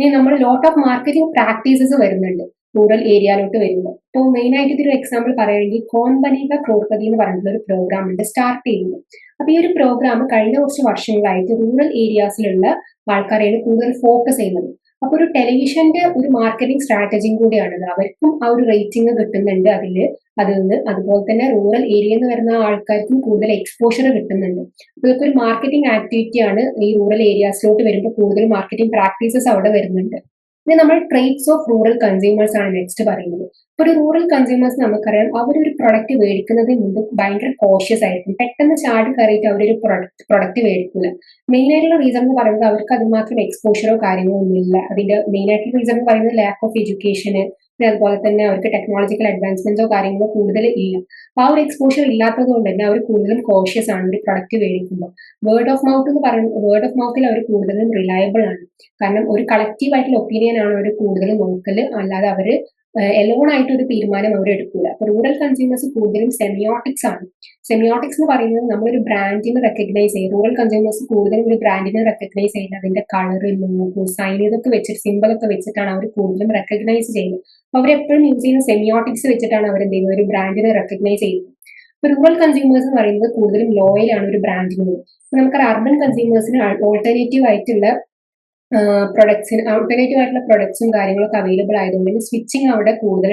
ഇനി നമ്മൾ ലോട്ട് ഓഫ് മാർക്കറ്റിംഗ് പ്രാക്ടീസസ് വരുന്നുണ്ട്. റൂറൽ ഏരിയയിലോട്ട് വരുന്നത് ഇപ്പോൾ മെയിൻ ആയിട്ട് ഇതൊരു എക്സാമ്പിൾ പറയുകയാണെങ്കിൽ കോൺബനീക ക്രോർപതി എന്ന് പറഞ്ഞിട്ടുള്ള ഒരു പ്രോഗ്രാം ഉണ്ട്. സ്റ്റാർട്ട് ചെയ്യുന്നത് അപ്പൊ ഈ ഒരു പ്രോഗ്രാം കഴിഞ്ഞ കുറച്ച് വർഷങ്ങളായിട്ട് റൂറൽ ഏരിയാസിലുള്ള ആൾക്കാരെയാണ് കൂടുതൽ ഫോക്കസ് ചെയ്യുന്നത്. അപ്പൊ ഒരു ടെലിവിഷന്റെ ഒരു മാർക്കറ്റിംഗ് സ്ട്രാറ്റജിയും കൂടിയാണ് അവർക്കും ആ ഒരു റേറ്റിംഗ് കിട്ടുന്നുണ്ട് അതിൽ അതിൽ നിന്ന് അതുപോലെ തന്നെ റൂറൽ ഏരിയ എന്ന് വരുന്ന ആൾക്കാർക്കും കൂടുതൽ എക്സ്പോഷർ കിട്ടുന്നുണ്ട്. അപ്പൊ ഇതൊക്കെ ഒരു മാർക്കറ്റിംഗ് ആക്ടിവിറ്റിയാണ് ഈ റൂറൽ ഏരിയാസിലോട്ട് വരുമ്പോൾ കൂടുതൽ മാർക്കറ്റിംഗ് പ്രാക്ടീസസ് അവിടെ വരുന്നുണ്ട്. ഇനി നമ്മൾ ട്രേറ്റ്സ് ഓഫ് റൂറൽ കൺസ്യൂമേഴ്സ് ആണ് നെക്സ്റ്റ് പറയുന്നത്. ഇപ്പൊ ഒരു റൂറൽ കൺസ്യൂമേഴ്സ് നമുക്കറിയാം അവരൊരു പ്രൊഡക്റ്റ് മേടിക്കുന്നതിന് മുമ്പ് ഭയങ്കര കോഷ്യസ് ആയിരിക്കും. പെട്ടെന്ന് ചാടി കയറിയിട്ട് അവരൊരു പ്രൊഡക്റ്റ് പ്രൊഡക്റ്റ് മേടിക്കില്ല മെയിൻ ആയിട്ടുള്ള റീസൺ എന്ന് പറയുന്നത് അവർക്ക് അതുമാത്രം എക്സ്പോഷറോ കാര്യങ്ങളോ ഒന്നുമില്ല. അതിന്റെ മെയിൻ ആയിട്ടുള്ള റീസൺ എന്ന് പറയുന്നത് ലാക്ക് ഓഫ് എഡ്യൂക്കേഷന് അതുപോലെ തന്നെ അവർക്ക് ടെക്നോളജിക്കൽ അഡ്വാൻസ്മെന്റ്സോ കാര്യങ്ങളോ കൂടുതൽ ഇല്ല. അപ്പൊ ആ ഒരു എക്സ്പോഷർ ഇല്ലാത്തത് കൊണ്ട് തന്നെ അവർ കൂടുതലും കോഷ്യസ് ആണ് ഒരു പ്രൊഡക്റ്റ് മേടിക്കുമ്പോൾ വേർഡ് ഓഫ് മൗത്ത് എന്ന് പറയുന്നത് വേർഡ് ഓഫ് മൗത്തിൽ അവർ കൂടുതലും റിലയബിൾ ആണ്. കാരണം ഒരു കളക്റ്റീവ് ആയിട്ടുള്ള ഒപ്പീനിയൻ ആണ് അവർ കൂടുതൽ നോക്കൽ. അല്ലാതെ അവർ എലോൺ ആയിട്ട് ഒരു തീരുമാനം അവർ എടുക്കൂല. അപ്പൊ റൂറൽ കൺസ്യൂമേഴ്സ് കൂടുതലും സെമിയോട്ടിക്സ് ആണ്. സെമിയോട്ടിക്സ് എന്ന് പറയുന്നത് നമ്മളൊരു ബ്രാൻഡിനെ റെക്കഗ്നൈസ് ചെയ്യും റൂറൽ കൺസ്യൂമേഴ്സ് കൂടുതലും ഒരു ബ്രാൻഡിനെ റെക്കഗ്നൈസ് ചെയ്യുന്നത് അതിന്റെ കളർ ലോഗോ സൈൻ ഇതൊക്കെ വെച്ചിട്ട് സിമ്പിൾ ഒക്കെ വെച്ചിട്ടാണ് അവർ കൂടുതലും റെക്കഗ്നൈസ് ചെയ്യുന്നത്. അപ്പൊ അവരെപ്പോഴും യൂസ് ചെയ്യുന്ന സെമിയോട്ടിക്സ് വെച്ചിട്ടാണ് അവർ എന്ത് ചെയ്യുന്നത്? ഒരു ബ്രാൻഡിനെ റെക്കഗ്നൈസ് ചെയ്യുന്നത്. ഇപ്പൊ റൂറൽ കൺസ്യൂമേഴ്സ് എന്ന് പറയുന്നത് കൂടുതലും ലോയൽ ആണ് ഒരു ബ്രാൻഡിനോട് നമുക്ക് അർബൻ കൺസ്യൂമേഴ്സിന് ഓൾട്ടർനേറ്റീവ് ആയിട്ടുള്ള പ്രൊഡക്ട്സിന് ആൾട്ടർനേറ്റീവ് ആയിട്ടുള്ള പ്രൊഡക്ട്സും കാര്യങ്ങളൊക്കെ അവൈലബിൾ ആയതുകൊണ്ട് തന്നെ സ്വിച്ചിങ് അവിടെ കൂടുതൽ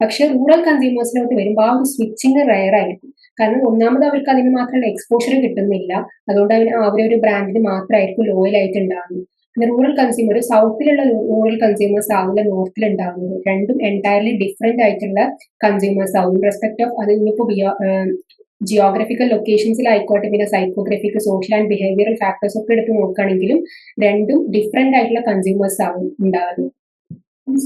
പക്ഷെ റൂറൽ കൺസ്യൂമേഴ്സിലോട്ട് വരുമ്പോൾ ആ ഒരു സ്വിച്ചിങ് റയർ ആയിരിക്കും. കാരണം ഒന്നാമത് അവർക്ക് അതിന് മാത്രമുള്ള എക്സ്പോഷർ കിട്ടുന്നില്ല. അതുകൊണ്ട് അവന് ഒരു ബ്രാൻഡിന് മാത്രമായിരിക്കും ലോയൽ ആയിട്ട് ഉണ്ടാകുന്നത് പിന്നെ റൂറൽ കൺസ്യൂമർ സൗത്തിലുള്ള റൂറൽ കൺസ്യൂമേഴ്സ് ആവില്ല നോർത്തിൽ ഉണ്ടാകുന്നത് രണ്ടും എന്റയർലി ഡിഫറെന്റ് ആയിട്ടുള്ള കൺസ്യൂമേഴ്സ് ആവും. റെസ്പെക്ട് ഓഫ് അത് ഇനിയിപ്പോൾ ജിയോഗ്രഫിക്കൽ ലൊക്കേഷൻസിലായിക്കോട്ടെ പിന്നെ psychographic social and behavioural factors ഒക്കെ എടുത്ത് നോക്കുകയാണെങ്കിലും രണ്ടും ഡിഫറെന്റ് ആയിട്ടുള്ള കൺസ്യൂമേഴ്സ് ആവും ഉണ്ടാകുന്നത്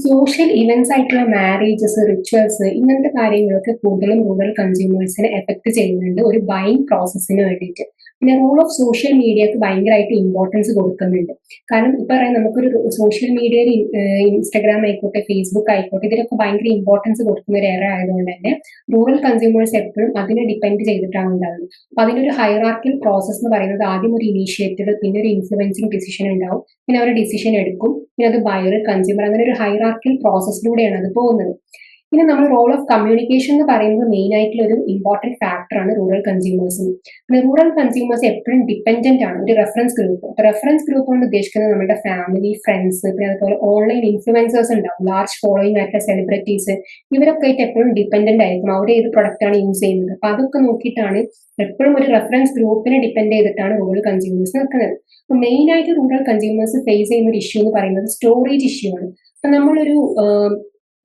സോഷ്യൽ ഇവന്റ്സ് ആയിട്ടുള്ള മാരേജസ് റിച്വൽസ് ഇങ്ങനത്തെ കാര്യങ്ങളൊക്കെ കൂടുതലും റൂറൽ കൺസ്യൂമേഴ്സിനെ എഫക്ട് ചെയ്യുന്നുണ്ട് ഒരു ബൈങ് പ്രോസസ്സിന് വേണ്ടിയിട്ട്. പിന്നെ റോൾ ഓഫ് സോഷ്യൽ മീഡിയക്ക് ഭയങ്കരമായിട്ട് ഇമ്പോർട്ടൻസ് കൊടുക്കുന്നുണ്ട്. കാരണം ഇപ്പൊ പറയാം നമുക്കൊരു സോഷ്യൽ മീഡിയയിൽ ഇൻസ്റ്റാഗ്രാം ആയിക്കോട്ടെ ഫേസ്ബുക്ക് ആയിക്കോട്ടെ ഇതിലൊക്കെ ഭയങ്കര ഇമ്പോർട്ടൻസ് കൊടുക്കുന്ന ഒരു ഏറെ ആയതുകൊണ്ട് തന്നെ റൂറൽ കൺസ്യൂമേഴ്സ് എപ്പോഴും അതിനെ ഡിപ്പെൻഡ് ചെയ്തിട്ടാണ് ഉണ്ടാവുന്നത്. അപ്പൊ അതിനൊരു ഹൈറാർക്കിൽ പ്രോസസ് എന്ന് പറയുന്നത് ആദ്യം ഒരു ഇനീഷ്യേറ്റീവ് പിന്നെ ഒരു ഇൻഫ്ലുവൻസിങ് ഡിസിഷൻ ഉണ്ടാവും പിന്നെ അവർ ഡിസിഷൻ എടുക്കും പിന്നെ അത് ബയർ കൺസ്യൂമർ അങ്ങനെ ഒരു ഹൈറാർക്കിൽ പ്രോസസ്സിലൂടെയാണ് അത് പോകുന്നത്. പിന്നെ നമ്മൾ റോൾ ഓഫ് കമ്മ്യൂണിക്കേഷൻ എന്ന് പറയുന്നത് മെയിൻ ആയിട്ടുള്ള ഒരു ഇമ്പോർട്ടന്റ് ഫാക്ടറാണ് റൂറൽ കൺസ്യൂമേഴ്സിന് പിന്നെ റൂറൽ കൺസ്യൂമേഴ്സ് എപ്പോഴും ഡിപ്പെൻഡന്റ് ആണ്. ഒരു റെഫറൻസ് ഗ്രൂപ്പ് അപ്പൊ റെഫറൻസ് ഗ്രൂപ്പ് കൊണ്ട് ഉദ്ദേശിക്കുന്നത് നമ്മുടെ ഫാമിലി ഫ്രണ്ട്സ് പിന്നെ അതുപോലെ ഓൺലൈൻ ഇൻഫ്ലുവൻസേഴ്സ് ഉണ്ടാവും. ലാർജ് ഫോളോയിങ് ആയിട്ടുള്ള സെലിബ്രിറ്റീസ് ഇവരൊക്കെ ആയിട്ട് എപ്പോഴും ഡിപ്പെൻഡന്റ് ആയിരിക്കും അവർ ഏത് പ്രൊഡക്റ്റ് ആണ് യൂസ് ചെയ്യുന്നത്. അപ്പോൾ അതൊക്കെ നോക്കിയിട്ടാണ് എപ്പോഴും ഒരു റെഫറൻസ് ഗ്രൂപ്പിനെ ഡിപ്പെൻഡ് ചെയ്തിട്ടാണ് റൂറൽ കൺസ്യൂമേഴ്സ് നിൽക്കുന്നത്. അപ്പോൾ മെയിൻ ആയിട്ട് റൂറൽ കൺസ്യൂമേഴ്സ് ഫേസ് ചെയ്യുന്ന ഒരു ഇഷ്യൂ എന്ന് പറയുന്നത് സ്റ്റോറേജ് ഇഷ്യൂ ആണ്. അപ്പൊ നമ്മളൊരു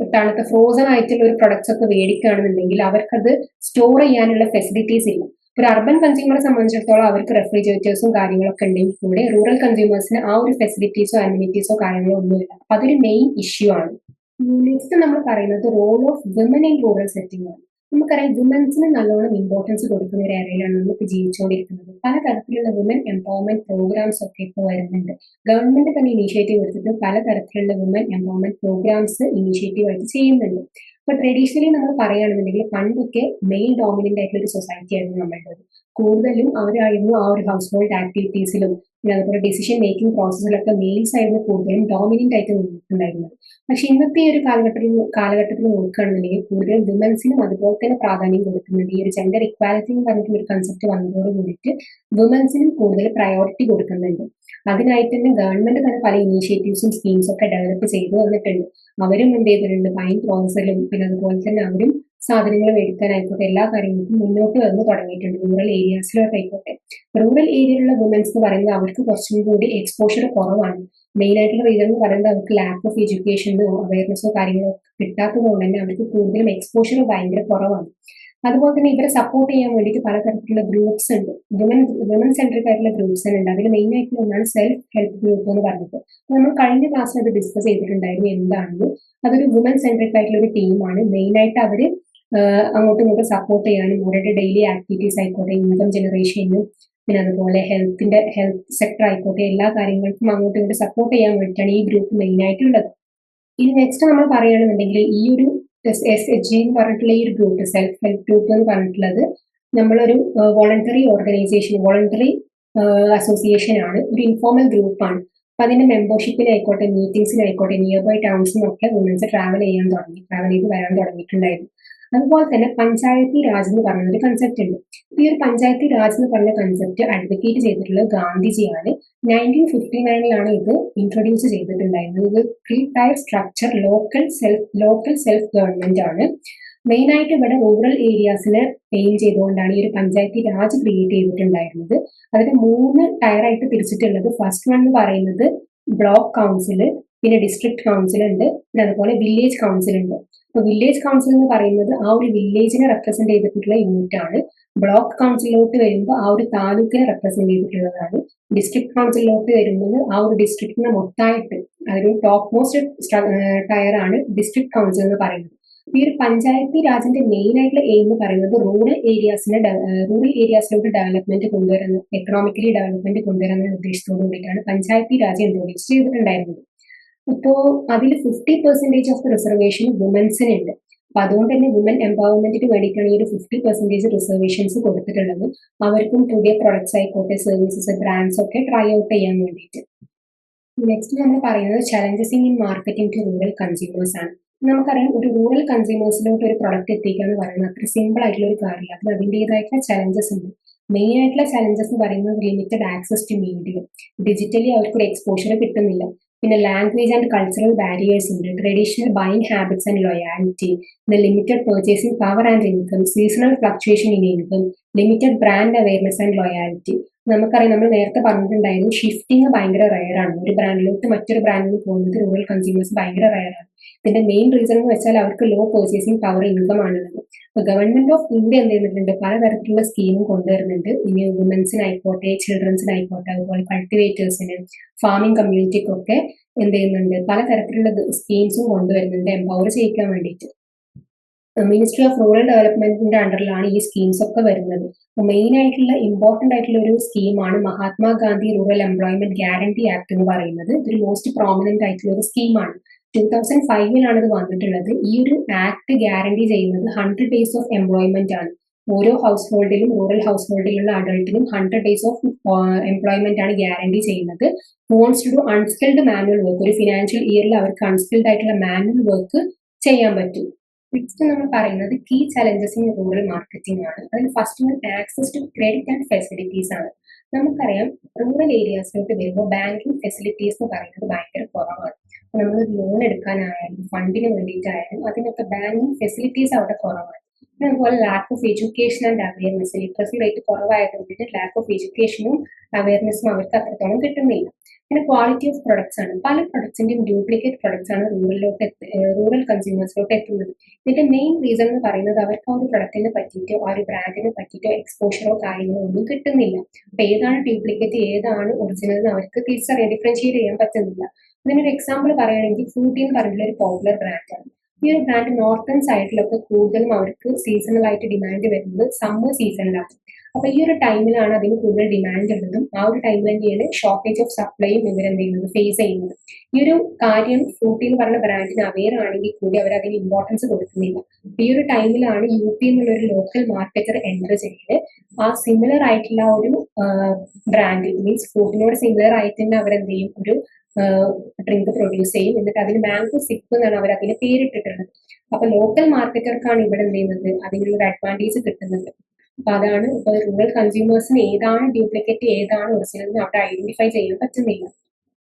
തണുത്ത ഫ്രോസൺ ആയിട്ടുള്ള ഒരു പ്രൊഡക്ട്സ് ഒക്കെ മേടിക്കുകയാണെന്നുണ്ടെങ്കിൽ അവർക്കത് സ്റ്റോർ ചെയ്യാനുള്ള ഫെസിലിറ്റീസ് ഇല്ല. ഒരു അർബൻ കൺസ്യൂമറെ സംബന്ധിച്ചിടത്തോളം അവർക്ക് റെഫ്രിജറേറ്റേഴ്സും കാര്യങ്ങളൊക്കെ ഉണ്ടെങ്കിൽ കൂടെ റൂറൽ കൺസ്യൂമേഴ്സിന് ആ ഒരു ഫെസിലിറ്റീസോ അമ്യൂണിറ്റീസോ കാര്യങ്ങളോ ഒന്നുമില്ല. അപ്പൊ അതൊരു മെയിൻ ഇഷ്യൂ ആണ്. നെക്സ്റ്റ് നമ്മൾ പറയുന്നത് role of women in rural setting ആണ്. നമുക്കറിയാം വുമൻസിന് നല്ലോണം ഇമ്പോർട്ടൻസ് കൊടുക്കുന്ന ഒരു ഏരിയയിലാണ് നമുക്ക് ജീവിച്ചുകൊണ്ടിരിക്കുന്നത്. പല തരത്തിലുള്ള വുമൻ എംപവർമെന്റ് പ്രോഗ്രാംസ് ഒക്കെ ഇപ്പോൾ വരുന്നുണ്ട്. ഗവൺമെന്റ് തന്നെ ഇനീഷ്യേറ്റീവ് എടുത്തിട്ട് പല തരത്തിലുള്ള വുമൻ എംപവർമെന്റ് പ്രോഗ്രാംസ് ഇനീഷ്യേറ്റീവ് ആയിട്ട് ചെയ്യുന്നുണ്ട്. ഇപ്പൊ ട്രഡീഷണലി നമ്മൾ പറയുകയാണെന്നുണ്ടെങ്കിൽ പണ്ടൊക്കെ മെയിൻ ഡോമിനന്റ് ആയിട്ടുള്ള ഒരു സൊസൈറ്റി ആയിരുന്നു നമ്മളുടേത്. കൂടുതലും അവരായിരുന്നു ആ ഒരു ഹൗസ് ഹോൾഡ് ആക്ടിവിറ്റീസിലും പിന്നെ അതുപോലെ ഡിസിഷൻ മേക്കിംഗ് പ്രോസസ്സിലൊക്കെ മെയിൽസ് ആയിരുന്നു കൂടുതലും ഡോമിനന്റ് ആയിട്ട് നിന്നിട്ടുണ്ടായിരുന്നത്. പക്ഷെ ഇന്നത്തെ ഈ ഒരു കാലഘട്ടത്തിൽ കാലഘട്ടത്തിൽ നോക്കുകയാണെന്നുണ്ടെങ്കിൽ കൂടുതൽ വിമൻസിനും അതുപോലെ തന്നെ പ്രാധാന്യം കൊടുക്കുന്നുണ്ട് ഈ ഒരു ജെൻഡർ ഇക്വാലിറ്റി എന്ന് പറഞ്ഞിട്ടുള്ള ഒരു കൺസെപ്റ്റ് വന്നതോട് കൂടിയിട്ട് വിമൻസിനും കൂടുതൽ പ്രയോറിറ്റി കൊടുക്കുന്നുണ്ട്. അതിനായിട്ട് തന്നെ ഗവൺമെന്റ് തന്നെ പല ഇനീഷ്യേറ്റീവ്സും സ്കീംസ് ഒക്കെ ഡെവലപ്പ് ചെയ്തു വന്നിട്ടുണ്ട്. അവരും എന്ത് ചെയ്തിട്ടുണ്ട്? ബൈങ് പ്രോസസ്സിലും പിന്നെ അതുപോലെ തന്നെ അവരും സാധനങ്ങൾ മേടിക്കാനായിക്കോട്ടെ എല്ലാ കാര്യങ്ങൾക്കും മുന്നോട്ട് വന്ന് തുടങ്ങിയിട്ടുണ്ട്. റൂറൽ ഏരിയാസിലോട്ടായിക്കോട്ടെ റൂറൽ ഏരിയയിലുള്ള വുമൻസ് എന്ന് പറയുന്നത് അവർക്ക് കുറച്ചും കൂടി എക്സ്പോഷർ കുറവാണ്. മെയിൻ ആയിട്ടുള്ള റീസൺ എന്ന് പറയുന്നത് അവർക്ക് ലാക്ക് ഓഫ് എഡ്യൂക്കേഷനോ അവയർനെസ്സോ കാര്യങ്ങളോ കിട്ടാത്തത് കൊണ്ട് തന്നെ അവർക്ക് കൂടുതലും എക്സ്പോഷർ ഭയങ്കര കുറവാണ്. അതുപോലെ തന്നെ ഇവരെ സപ്പോർട്ട് ചെയ്യാൻ വേണ്ടിയിട്ട് പലതരത്തിലുള്ള ഗ്രൂപ്പ്സ് ഉണ്ട്. വിമൻ വിമൻ സെൻട്രിക് ആയിട്ടുള്ള ഗ്രൂപ്പ്സ് ഉണ്ട് അതിൽ മെയിൻ ആയിട്ടുള്ള ഒന്നാണ് സെൽഫ് ഹെൽപ്പ് ഗ്രൂപ്പ് എന്ന് പറഞ്ഞിട്ട്. നമ്മൾ കഴിഞ്ഞ ക്ലാസ്സിൽ അത് ഡിസ്കസ് ചെയ്തിട്ടുണ്ടായിരുന്നു എന്താണെന്ന്. അതൊരു വുമൻ സെൻട്രിക് ആയിട്ടുള്ള ഒരു ടീമാണ് മെയിൻ ആയിട്ട് അവർ അങ്ങോട്ടും ഇങ്ങോട്ടും സപ്പോർട്ട് ചെയ്യാനും അവരുടെ ഡെയിലി ആക്ടിവിറ്റീസ് ആയിക്കോട്ടെ ഇൻകം ജനറേഷനും പിന്നെ അതുപോലെ ഹെൽത്തിന്റെ ഹെൽത്ത് സെക്ടർ ആയിക്കോട്ടെ എല്ലാ കാര്യങ്ങൾക്കും അങ്ങോട്ടും ഇങ്ങോട്ടും സപ്പോർട്ട് ചെയ്യാൻ വേണ്ടിയിട്ടാണ് ഈ ഗ്രൂപ്പ് മെയിൻ ആയിട്ടുള്ളത്. ഇനി നെക്സ്റ്റ് നമ്മൾ പറയുകയാണെന്നുണ്ടെങ്കിൽ ഈ ഒരു എസ് എച്ച് ജി എന്ന് പറഞ്ഞിട്ടുള്ള ഈ ഒരു ഗ്രൂപ്പ് സെൽഫ് ഹെൽപ്പ് ഗ്രൂപ്പ് എന്ന് പറഞ്ഞിട്ടുള്ളത് നമ്മളൊരു വോളണ്ടറി ഓർഗനൈസേഷൻ വോളണ്ടറി അസോസിയേഷൻ ആണ്. ഒരു ഇൻഫോർമൽ ഗ്രൂപ്പാണ് അപ്പൊ അതിന്റെ മെമ്പർഷിപ്പിനായിക്കോട്ടെ മീറ്റിംഗ്സിനായിക്കോട്ടെ നിയർ ബൈ ടൗൺസിനൊക്കെ വുമൻസ് ട്രാവൽ ചെയ്യാൻ തുടങ്ങി ട്രാവൽ ചെയ്ത് വരാൻ തുടങ്ങിയിട്ടുണ്ടായിരുന്നു. അതുപോലെ തന്നെ പഞ്ചായത്തി രാജ് എന്ന് പറയുന്ന ഒരു കൺസെപ്റ്റ് ഉണ്ട്. ഈ ഒരു പഞ്ചായത്തി രാജ് എന്ന് പറയുന്ന കൺസെപ്റ്റ് അഡ്വക്കേറ്റ് ചെയ്തിട്ടുള്ളത് ഗാന്ധിജിയാണ്. നയന്റീൻ ഫിഫ്റ്റി നയനിലാണ് ഇത് ഇൻട്രൊഡ്യൂസ് ചെയ്തിട്ടുണ്ടായിരുന്നത്. ഇത് three tier structure local self local self government ആണ്. മെയിൻ ആയിട്ട് ഇവിടെ റൂറൽ ഏരിയാസിനെ എയിം ചെയ്തുകൊണ്ടാണ് ഈ ഒരു പഞ്ചായത്തി രാജ് ക്രിയേറ്റ് ചെയ്തിട്ടുണ്ടായിരുന്നത്. അതിന് മൂന്ന് ടയർ ആയിട്ട് തിരിച്ചിട്ടുള്ളത്. ഫസ്റ്റ് വൺ എന്ന് പറയുന്നത് ബ്ലോക്ക് കൗൺസിൽ പിന്നെ ഡിസ്ട്രിക്ട് കൗൺസിൽ ഉണ്ട് പിന്നെ അതുപോലെ വില്ലേജ് കൗൺസിൽ ഉണ്ട്. അപ്പോൾ വില്ലേജ് കൗൺസിൽ എന്ന് പറയുന്നത് ആ ഒരു വില്ലേജിനെ റെപ്രസെന്റ് ചെയ്തിട്ടുള്ള യൂണിറ്റ് ആണ്. ബ്ലോക്ക് കൗൺസിലോട്ട് വരുമ്പോൾ ആ ഒരു താലൂക്കിനെ റെപ്രസെന്റ് ചെയ്തിട്ടുള്ളതാണ്. ഡിസ്ട്രിക്ട് കൗൺസിലോട്ട് വരുമ്പോൾ ആ ഒരു ഡിസ്ട്രിക്റ്റിനെ മൊത്തമായിട്ട് അതൊരു ടോപ്പ് മോസ്റ്റ് ടയർ ആണ് ഡിസ്ട്രിക്ട് കൗൺസിൽ എന്ന് പറയുന്നത്. ഈ ഒരു പഞ്ചായത്തി രാജിന്റെ മെയിൻ ആയിട്ടുള്ള എയിം എന്ന് പറയുന്നത് റൂറൽ ഏരിയാസിനെ റൂറൽ ഏരിയാസിലോട്ട് ഡെവലപ്മെന്റ് കൊണ്ടുവരുന്ന എക്കണോമിക്കലി ഡെവലപ്മെന്റ് കൊണ്ടുവരുന്ന ഉദ്ദേശത്തോടു കൂടിയിട്ടാണ് പഞ്ചായത്തി രാജ് ഇൻട്രോഡ്യൂസ് ചെയ്തിട്ടുണ്ടായിരുന്നത്. ഇപ്പോൾ അതിൽ ഫിഫ്റ്റി പെർസെന്റേജ് ഓഫ് റിസർവേഷൻ വുമൻസിനുണ്ട് അപ്പൊ അതുകൊണ്ട് തന്നെ വുമൻ എംപവർമെന്റിന് വേണ്ടിയിട്ടാണ് ഈ ഒരു ഫിഫ്റ്റി പെർസെന്റേജ് റിസർവേഷൻസ് കൊടുത്തിട്ടുള്ളത്. അവർക്കും പുതിയ പ്രൊഡക്ട്സ് ആയിക്കോട്ടെ സർവീസസ് ബ്രാൻഡ്സ് ഒക്കെ ട്രൈ ഔട്ട് ചെയ്യാൻ വേണ്ടിയിട്ട്. നെക്സ്റ്റ് നമ്മൾ പറയുന്നത് challenges in marketing to rural consumers ആണ്. നമുക്കറിയാം ഒരു റൂറൽ കൺസ്യൂമേഴ്സിലോട്ട് ഒരു പ്രൊഡക്റ്റ് എത്തിക്കുക എന്ന് പറയുന്നത് അത്ര സിമ്പിൾ ആയിട്ടുള്ള ഒരു കാര്യമില്ല. അതിന് അതിന്റെതായിട്ടുള്ള ചലഞ്ചസ് ഉണ്ട്. മെയിൻ ആയിട്ടുള്ള ചലഞ്ചസ് എന്ന് പറയുന്നത് limited access to media digitally അവർക്കൊരു എക്സ്പോഷർ കിട്ടുന്നില്ല. പിന്നെ ലാംഗ്വേജ് ആൻഡ് കൾച്ചറൽ ബാരിയേഴ്സ് ഉണ്ട്. Traditional buying habits and loyalty പിന്നെ limited purchasing power and income seasonal fluctuation in income limited brand awareness and loyalty നമുക്കറിയാം നമ്മൾ നേരത്തെ പറഞ്ഞിട്ടുണ്ടായിരുന്നു ഷിഫ്റ്റിംഗ് ഭയങ്കര ആണ്. ഒരു ബ്രാൻഡിലോട്ട് മറ്റൊരു ബ്രാൻഡിൽ പോകുന്നത് റൂറൽ കൺസ്യൂമേഴ്സ് ഭയങ്കര ആണ്. ഇതിന്റെ മെയിൻ റീസൺ എന്ന് വെച്ചാൽ അവർക്ക് ലോ പെർച്ചേസിംഗ് പവർ ഇൻകം ആണുള്ളത് അപ്പോൾ ഗവൺമെന്റ് ഓഫ് ഇന്ത്യ എന്ത് ചെയ്യുന്നുണ്ട്? പലതരത്തിലുള്ള സ്കീമും കൊണ്ടുവരുന്നുണ്ട്. ഇനി വുമൻസിനായിക്കോട്ടെ ചിൽഡ്രൻസിനായിക്കോട്ടെ അതുപോലെ കൾട്ടിവേറ്റേഴ്സിന് ഫാമിംഗ് കമ്മ്യൂണിറ്റിക്കൊക്കെ എന്ത് ചെയ്യുന്നുണ്ട്? പലതരത്തിലുള്ള സ്കീംസും കൊണ്ടുവരുന്നുണ്ട് എംപവർ ചെയ്യിക്കാൻ വേണ്ടിയിട്ട്. മിനിസ്ട്രി ഓഫ് റൂറൽ ഡെവലപ്മെന്റിന്റെ അണ്ടറിലാണ് ഈ സ്കീംസ് ഒക്കെ വരുന്നത്. മെയിൻ ആയിട്ടുള്ള ഇമ്പോർട്ടന്റ് ആയിട്ടുള്ള ഒരു സ്കീമാണ് Mahatma Gandhi rural employment guarantee act എന്ന് പറയുന്നത്. ഇതൊരു മോസ്റ്റ് പ്രോമിനന്റ് ആയിട്ടുള്ള ഒരു സ്കീമാണ് ടൂ തൗസൻഡ് ഫൈവിലാണ് ഇത് വന്നിട്ടുള്ളത്. ഈ ഒരു ആക്ട് ഗ്യാരണ്ടി ചെയ്യുന്നത് ഹൺഡ്രഡ് ഡേയ്സ് ഓഫ് എംപ്ലോയ്മെന്റ് ആണ്. ഓരോ ഹൗസ് ഹോൾഡിലും റൂറൽ ഹൗസ് ഹോൾഡിലുള്ള അഡൾട്ടിനും ഹൺഡ്രഡ് ഡേയ്സ് ഓഫ് എംപ്ലോയ്മെന്റ് ആണ് ഗ്യാരണ്ടി ചെയ്യുന്നത്. Once to unskilled manual work ഒരു ഫിനാൻഷ്യൽ ഇയറിൽ അവർക്ക് അൺസ്കിൽഡ് ആയിട്ടുള്ള മാനുവൽ വർക്ക് ചെയ്യാൻ പറ്റും. നെക്സ്റ്റ് നമ്മൾ പറയുന്നത് key challenges in rural marketing ആണ്. അതിൽ first one access to credit and facilities ആണ്. നമുക്കറിയാം റൂറൽ ഏരിയാസിലോട്ട് വരുമ്പോൾ ബാങ്കിങ് ഫെസിലിറ്റീസ് എന്ന് പറയുന്നത് ഭയങ്കര കുറവാണ്. നമ്മൾ ലോൺ എടുക്കാനായാലും ഫണ്ടിന് വേണ്ടിയിട്ടായാലും അതിനൊക്കെ ബാങ്കിങ് ഫെസിലിറ്റീസ് അവിടെ കുറവാണ്. അതുപോലെ lack of education and awareness literacy rate കുറവായതുകൊണ്ട് ലാക്ക് ഓഫ് എഡ്യൂക്കേഷനും അവയർനെസ്സും അവർക്ക് അത്രത്തോളം കിട്ടുന്നില്ല. പിന്നെ ക്വാളിറ്റി ഓഫ് പ്രൊഡക്ട്സ് ആണ്. പല പ്രൊഡക്ട്സിന്റെയും ഡ്യൂപ്ലിക്കേറ്റ് പ്രൊഡക്ട്സ് ആണ് റൂറലിലോട്ട് റൂറൽ കൺസ്യൂമേഴ്സിലോട്ട് എത്തുന്നത്. ഇതിന്റെ മെയിൻ റീസൺ എന്ന് പറയുന്നത് അവർക്ക് ആ ഒരു പ്രൊഡക്റ്റിനെ പറ്റിയിട്ടോ ആ ഒരു ബ്രാൻഡിനെ പറ്റിയിട്ടോ എക്സ്പോഷറോ കാര്യങ്ങളോ ഒന്നും കിട്ടുന്നില്ല. അപ്പൊ ഏതാണ് ഡ്യൂപ്ലിക്കേറ്റ് ഏതാണ് ഒറിജിനൽ എന്ന് അവർക്ക് തിരിച്ചറിയാൻ ഡിഫറൻഷിയേറ്റ് ചെയ്യാൻ പറ്റുന്നില്ല. ഇതിനൊരു എക്സാമ്പിൾ പറയുകയാണെങ്കിൽ ഫ്രൂട്ടി എന്ന് പറഞ്ഞിട്ടുള്ള ഒരു പോപ്പുലർ ബ്രാൻഡാണ് ഈ ഒരു ബ്രാൻഡ് നോർത്തേൺ സൈഡിലൊക്കെ കൂടുതലും അവർക്ക് സീസണൽ ആയിട്ട് ഡിമാൻഡ് വരുന്നത് സമ്മർ സീസണിലാണ് അപ്പൊ ഈ ഒരു ടൈമിലാണ് അതിന് കൂടുതൽ ഡിമാൻഡ് ഉള്ളതും. ആ ഒരു ടൈമിൽ തന്നെയാണ് ഷോർട്ടേജ് ഓഫ് സപ്ലൈയും ഇവരെന്ത് ചെയ്യുന്നത്? ഫേസ് ചെയ്യുന്നത്. ഈ ഒരു കാര്യം ഫ്രൂട്ടി എന്ന് പറഞ്ഞ ബ്രാൻഡിന് അവെയർ ആണെങ്കിൽ കൂടി അവർ അതിന് ഇമ്പോർട്ടൻസ് കൊടുക്കുന്നില്ല. ഈ ഒരു ടൈമിലാണ് യു പി എന്നുള്ള ഒരു ലോക്കൽ മാർക്കറ്റർ എന്റർ ചെയ്ത് ആ സിമിലർ ആയിട്ടുള്ള ഒരു ബ്രാൻഡ് മീൻസ് ഫ്രൂട്ടിനോട് സിമിലർ ആയിട്ട് തന്നെ അവരെന്ത് ചെയ്യും? ഒരു ഡ്രിങ്ക് പ്രൊഡ്യൂസ് ചെയ്യും. എന്നിട്ട് അതിന് മാംഗോ സിപ്പ് എന്നാണ് അവർ അതിന് പേരിട്ടിട്ടുള്ളത്. അപ്പൊ ലോക്കൽ മാർക്കറ്റർക്കാണ് ഇവിടെ എന്ത് ചെയ്യുന്നത്? അതിനുള്ള അഡ്വാന്റേജ് കിട്ടുന്നത്. അപ്പൊ അതാണ് ഇപ്പൊ റൂറൽ കൺസ്യൂമേഴ്സിന് ഏതാണ് ഡ്യൂപ്ലിക്കേറ്റ് ഏതാണ് ഒറിജിനൽ എന്ന് അവിടെ ഐഡന്റിഫൈ ചെയ്യാൻ പറ്റുന്നില്ല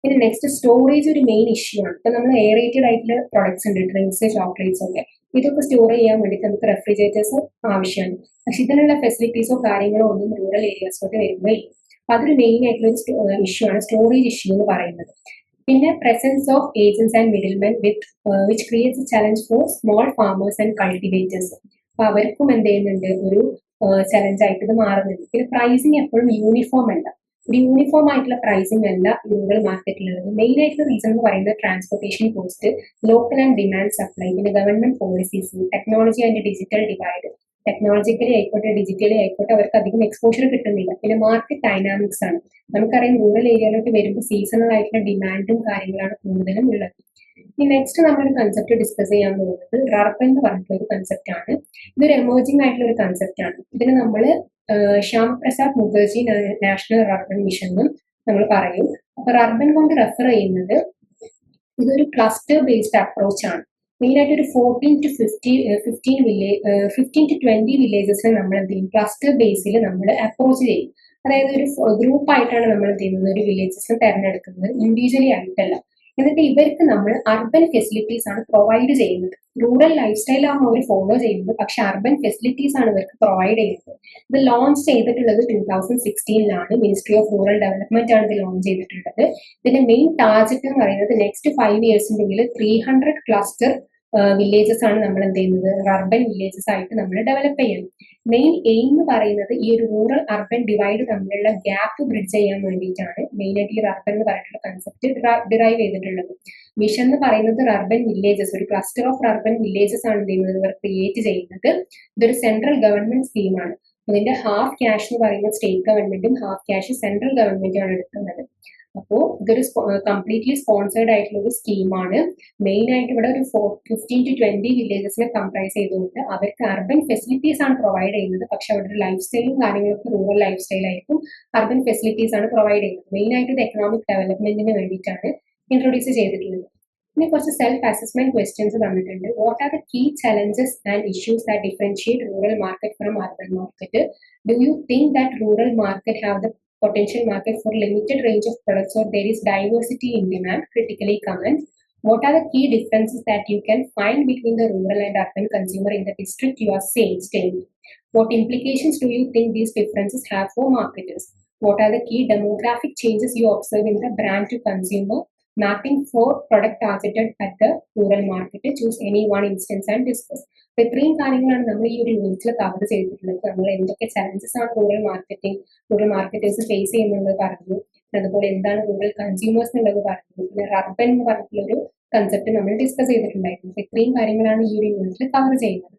പിന്നെ നെക്സ്റ്റ് സ്റ്റോറേജ് ഒരു മെയിൻ ഇഷ്യൂ ആണ്. ഇപ്പൊ നമ്മൾ എയറേറ്റഡ് ആയിട്ടുള്ള പ്രൊഡക്ട്സ് ഉണ്ട്. ഡ്രിങ്ക്സ് ചോക്ലേറ്റ്സ് ഒക്കെ. ഇതൊക്കെ സ്റ്റോർ ചെയ്യാൻ വേണ്ടിയിട്ട് നമുക്ക് റെഫ്രിജറേറ്റേഴ്സ് ആവശ്യമാണ്. പക്ഷെ ഇതിനുള്ള ഫെസിലിറ്റീസോ കാര്യങ്ങളോ ഒന്നും റൂറൽ ഏരിയാസിലോട്ട് വരുമ്പോൾ ഇല്ല. അപ്പൊ അതൊരു മെയിൻ ആയിട്ടുള്ള ഒരു ഇഷ്യൂ ആണ്. സ്റ്റോറേജ് ഇഷ്യൂ എന്ന് പറയുന്നത്. പിന്നെ presence of agents and middlemen with which creates challenge for small farmers and cultivators അപ്പൊ അവർക്കും എന്ത് ചെയ്യുന്നുണ്ട്? ഒരു ചലഞ്ച് ആയിട്ട് ഇത് മാറുന്നുണ്ട്. പിന്നെ പ്രൈസിങ് എപ്പോഴും യൂണിഫോം അല്ല. ഒരു യൂണിഫോം ആയിട്ടുള്ള പ്രൈസിങ് അല്ല റൂറൽ മാർക്കറ്റിലുള്ളത് മെയിൻ ആയിട്ടുള്ള റീസൺ എന്ന് പറയുന്നത് transportation cost local and demand supply പിന്നെ government policies technology and digital divide technologically ആയിക്കോട്ടെ ഡിജിറ്റലി ആയിക്കോട്ടെ അവർക്ക് അധികം എക്സ്പോഷർ കിട്ടുന്നില്ല. പിന്നെ മാർക്കറ്റ് ഡൈനാമിക്സ് ആണ്. നമുക്കറിയാം റൂറൽ ഏരിയയിലോട്ട് വരുമ്പോൾ സീസണൽ ആയിട്ടുള്ള ഡിമാൻഡും കാര്യങ്ങളാണ് കൂടുതലും ഉള്ളത്. ഇനി നെക്സ്റ്റ് നമ്മളൊരു കൺസെപ്റ്റ് ഡിസ്കസ് ചെയ്യാൻ പോകുന്നത് റർബൻ എന്ന് പറഞ്ഞിട്ടുള്ള ഒരു കൺസെപ്റ്റ് ആണ്. ഇതൊരു എമേർജിംഗ് ആയിട്ടുള്ള ഒരു കൺസെപ്റ്റ് ആണ്. ഇതിന് നമ്മൾ Syama Prasad Mukherjee national rurban mission എന്നും നമ്മൾ പറയും. അപ്പൊ റർബൻ കൊണ്ട് റെഫർ ചെയ്യുന്നത് ഇതൊരു ക്ലസ്റ്റർ ബേസ്ഡ് അപ്രോച്ച് ആണ്. മെയിൻ ആയിട്ട് ഒരു fourteen two fifty fifteen village fifteen two twenty വില്ലേജസിൽ നമ്മൾ എന്ത് ചെയ്യും? ക്ലസ്റ്റർ ബേസിൽ നമ്മൾ അപ്രോച്ച് ചെയ്യും. അതായത് ഒരു ഗ്രൂപ്പ് ആയിട്ടാണ് നമ്മൾ എന്ത് ചെയ്യുന്നത്? ഒരു വില്ലേജസ് തിരഞ്ഞെടുക്കുന്നത്. ഇൻഡിവിജ്വലി ആയിട്ടല്ല. എന്നിട്ട് ഇവർക്ക് നമ്മൾ അർബൻ ഫെസിലിറ്റീസ് ആണ് പ്രൊവൈഡ് ചെയ്യുന്നത്. റൂറൽ ലൈഫ് സ്റ്റൈൽ ആണ് അവർ ഫോളോ ചെയ്യുന്നത്. പക്ഷെ അർബൻ ഫെസിലിറ്റീസ് ആണ് ഇവർക്ക് പ്രൊവൈഡ് ചെയ്യുന്നത്. ഇത് ലോഞ്ച് ചെയ്തിട്ടുള്ളത് ടൂ തൗസൻഡ് സിക്സ്റ്റീനിലാണ് മിനിസ്ട്രി ഓഫ് റൂറൽ ഡെവലപ്മെന്റ് ആണ് ഇത് ലോഞ്ച് ചെയ്തിട്ടുള്ളത്. ഇതിന്റെ മെയിൻ ടാർഗറ്റ് എന്ന് പറയുന്നത് നെക്സ്റ്റ് ഫൈവ് ഇയേഴ്സിന്റെ ഉള്ളിൽ ത്രീ ഹൺഡ്രഡ് ക്ലസ്റ്റർ വില്ലേജസ് ആണ് നമ്മൾ എന്ത് ചെയ്യുന്നത്? അർബൻ വില്ലേജസ് ആയിട്ട് നമ്മൾ ഡെവലപ്പ് ചെയ്യണം. മെയിൻ എയിം എന്ന് പറയുന്നത് ഈ ഒരു റൂറൽ അർബൻ ഡിവൈഡ് തമ്മിലുള്ള ഗ്യാപ്പ് ബ്രിഡ്ജ് ചെയ്യാൻ വേണ്ടിയിട്ടാണ് മെയിൻ ആയിട്ട് ഈ അർബൻ എന്ന് പറഞ്ഞിട്ടുള്ള കൺസെപ്റ്റ് ഡിറൈവ് ചെയ്തിട്ടുള്ളത്. മിഷൻ എന്ന് പറയുന്നത് അർബൻ വില്ലേജസ് ഒരു ക്ലസ്റ്റർ ഓഫ് അർബൻ വില്ലേജസ് ആണ് ചെയ്യുന്നത്? ഇവർ ക്രിയേറ്റ് ചെയ്യുന്നത്. ഇതൊരു സെൻട്രൽ ഗവൺമെന്റ് സ്കീമാണ് അതിന്റെ ഹാഫ് ക്യാഷ് എന്ന് പറയുന്നത് സ്റ്റേറ്റ് ഗവൺമെന്റും ഹാഫ് ക്യാഷ് സെൻട്രൽ ഗവൺമെന്റും ആണ് എടുക്കുന്നത്. അപ്പോൾ ഇതൊരു കംപ്ലീറ്റ്ലി സ്പോൺസേർഡ് ആയിട്ടുള്ള ഒരു സ്കീമാണ് മെയിൻ ആയിട്ട് ഇവിടെ ഒരു ഫോർ ഫിഫ്റ്റീൻ ടു ട്വന്റി വില്ലേജസിനെ കംപ്രൈസ് ചെയ്തുകൊണ്ട് അവർക്ക് അർബൻ ഫെസിലിറ്റീസ് ആണ് പ്രൊവൈഡ് ചെയ്യുന്നത്. പക്ഷെ അവരുടെ ലൈഫ് സ്റ്റൈലും കാര്യങ്ങളൊക്കെ റൂറൽ ലൈഫ് സ്റ്റൈൽ ആയിരിക്കും അർബൻ ഫെസിലിറ്റീസ് ആണ് പ്രൊവൈഡ് ചെയ്യുന്നത്. മെയിൻ ആയിട്ട് ഇത് എക്കണോമിക് ഡെവലപ്മെന്റിന് വേണ്ടിയിട്ടാണ് ഇൻട്രൊഡ്യൂസ് ചെയ്തിട്ടുള്ളത്. പിന്നെ കുറച്ച് സെൽഫ് അസസ്മെന്റ് ക്വസ്റ്റ്യൻസ് തന്നിട്ടുണ്ട് what are the key challenges and issues that differentiate rural market from urban market do you think that rural market have the potential market for limited range of products or there is diversity in demand critically comment what are the key differences that you can find between the rural and urban consumer in the district you are saying staying? What implications do you think these differences have for marketers? What are the key demographic changes you observe in the brand to consumer? Mapping for product targeted at the rural market. Choose any one instance and discuss അപ്പൊ ഇത്രയും കാര്യങ്ങളാണ് നമ്മൾ ഈ ഒരു യൂണിറ്റിൽ cover ചെയ്തിട്ടുള്ളത്. നമ്മൾ എന്തൊക്കെ ചലഞ്ചസ് ആണ് rural marketing rural marketers face ചെയ്യുന്നുള്ളത് പറഞ്ഞു. അതുപോലെ എന്താണ് റൂറൽ കൺസ്യൂമേഴ്സ് എന്നുള്ളത് പറഞ്ഞു. പിന്നെ റബ്ബൻ എന്ന് പറഞ്ഞിട്ടുള്ള ഒരു കൺസെപ്റ്റ് നമ്മൾ ഡിസ്കസ് ചെയ്തിട്ടുണ്ടായിരുന്നു. അപ്പൊ ഇത്രയും കാര്യങ്ങളാണ് ഈ ഒരു യൂണിറ്റിൽ കവർ ചെയ്യുന്നത്.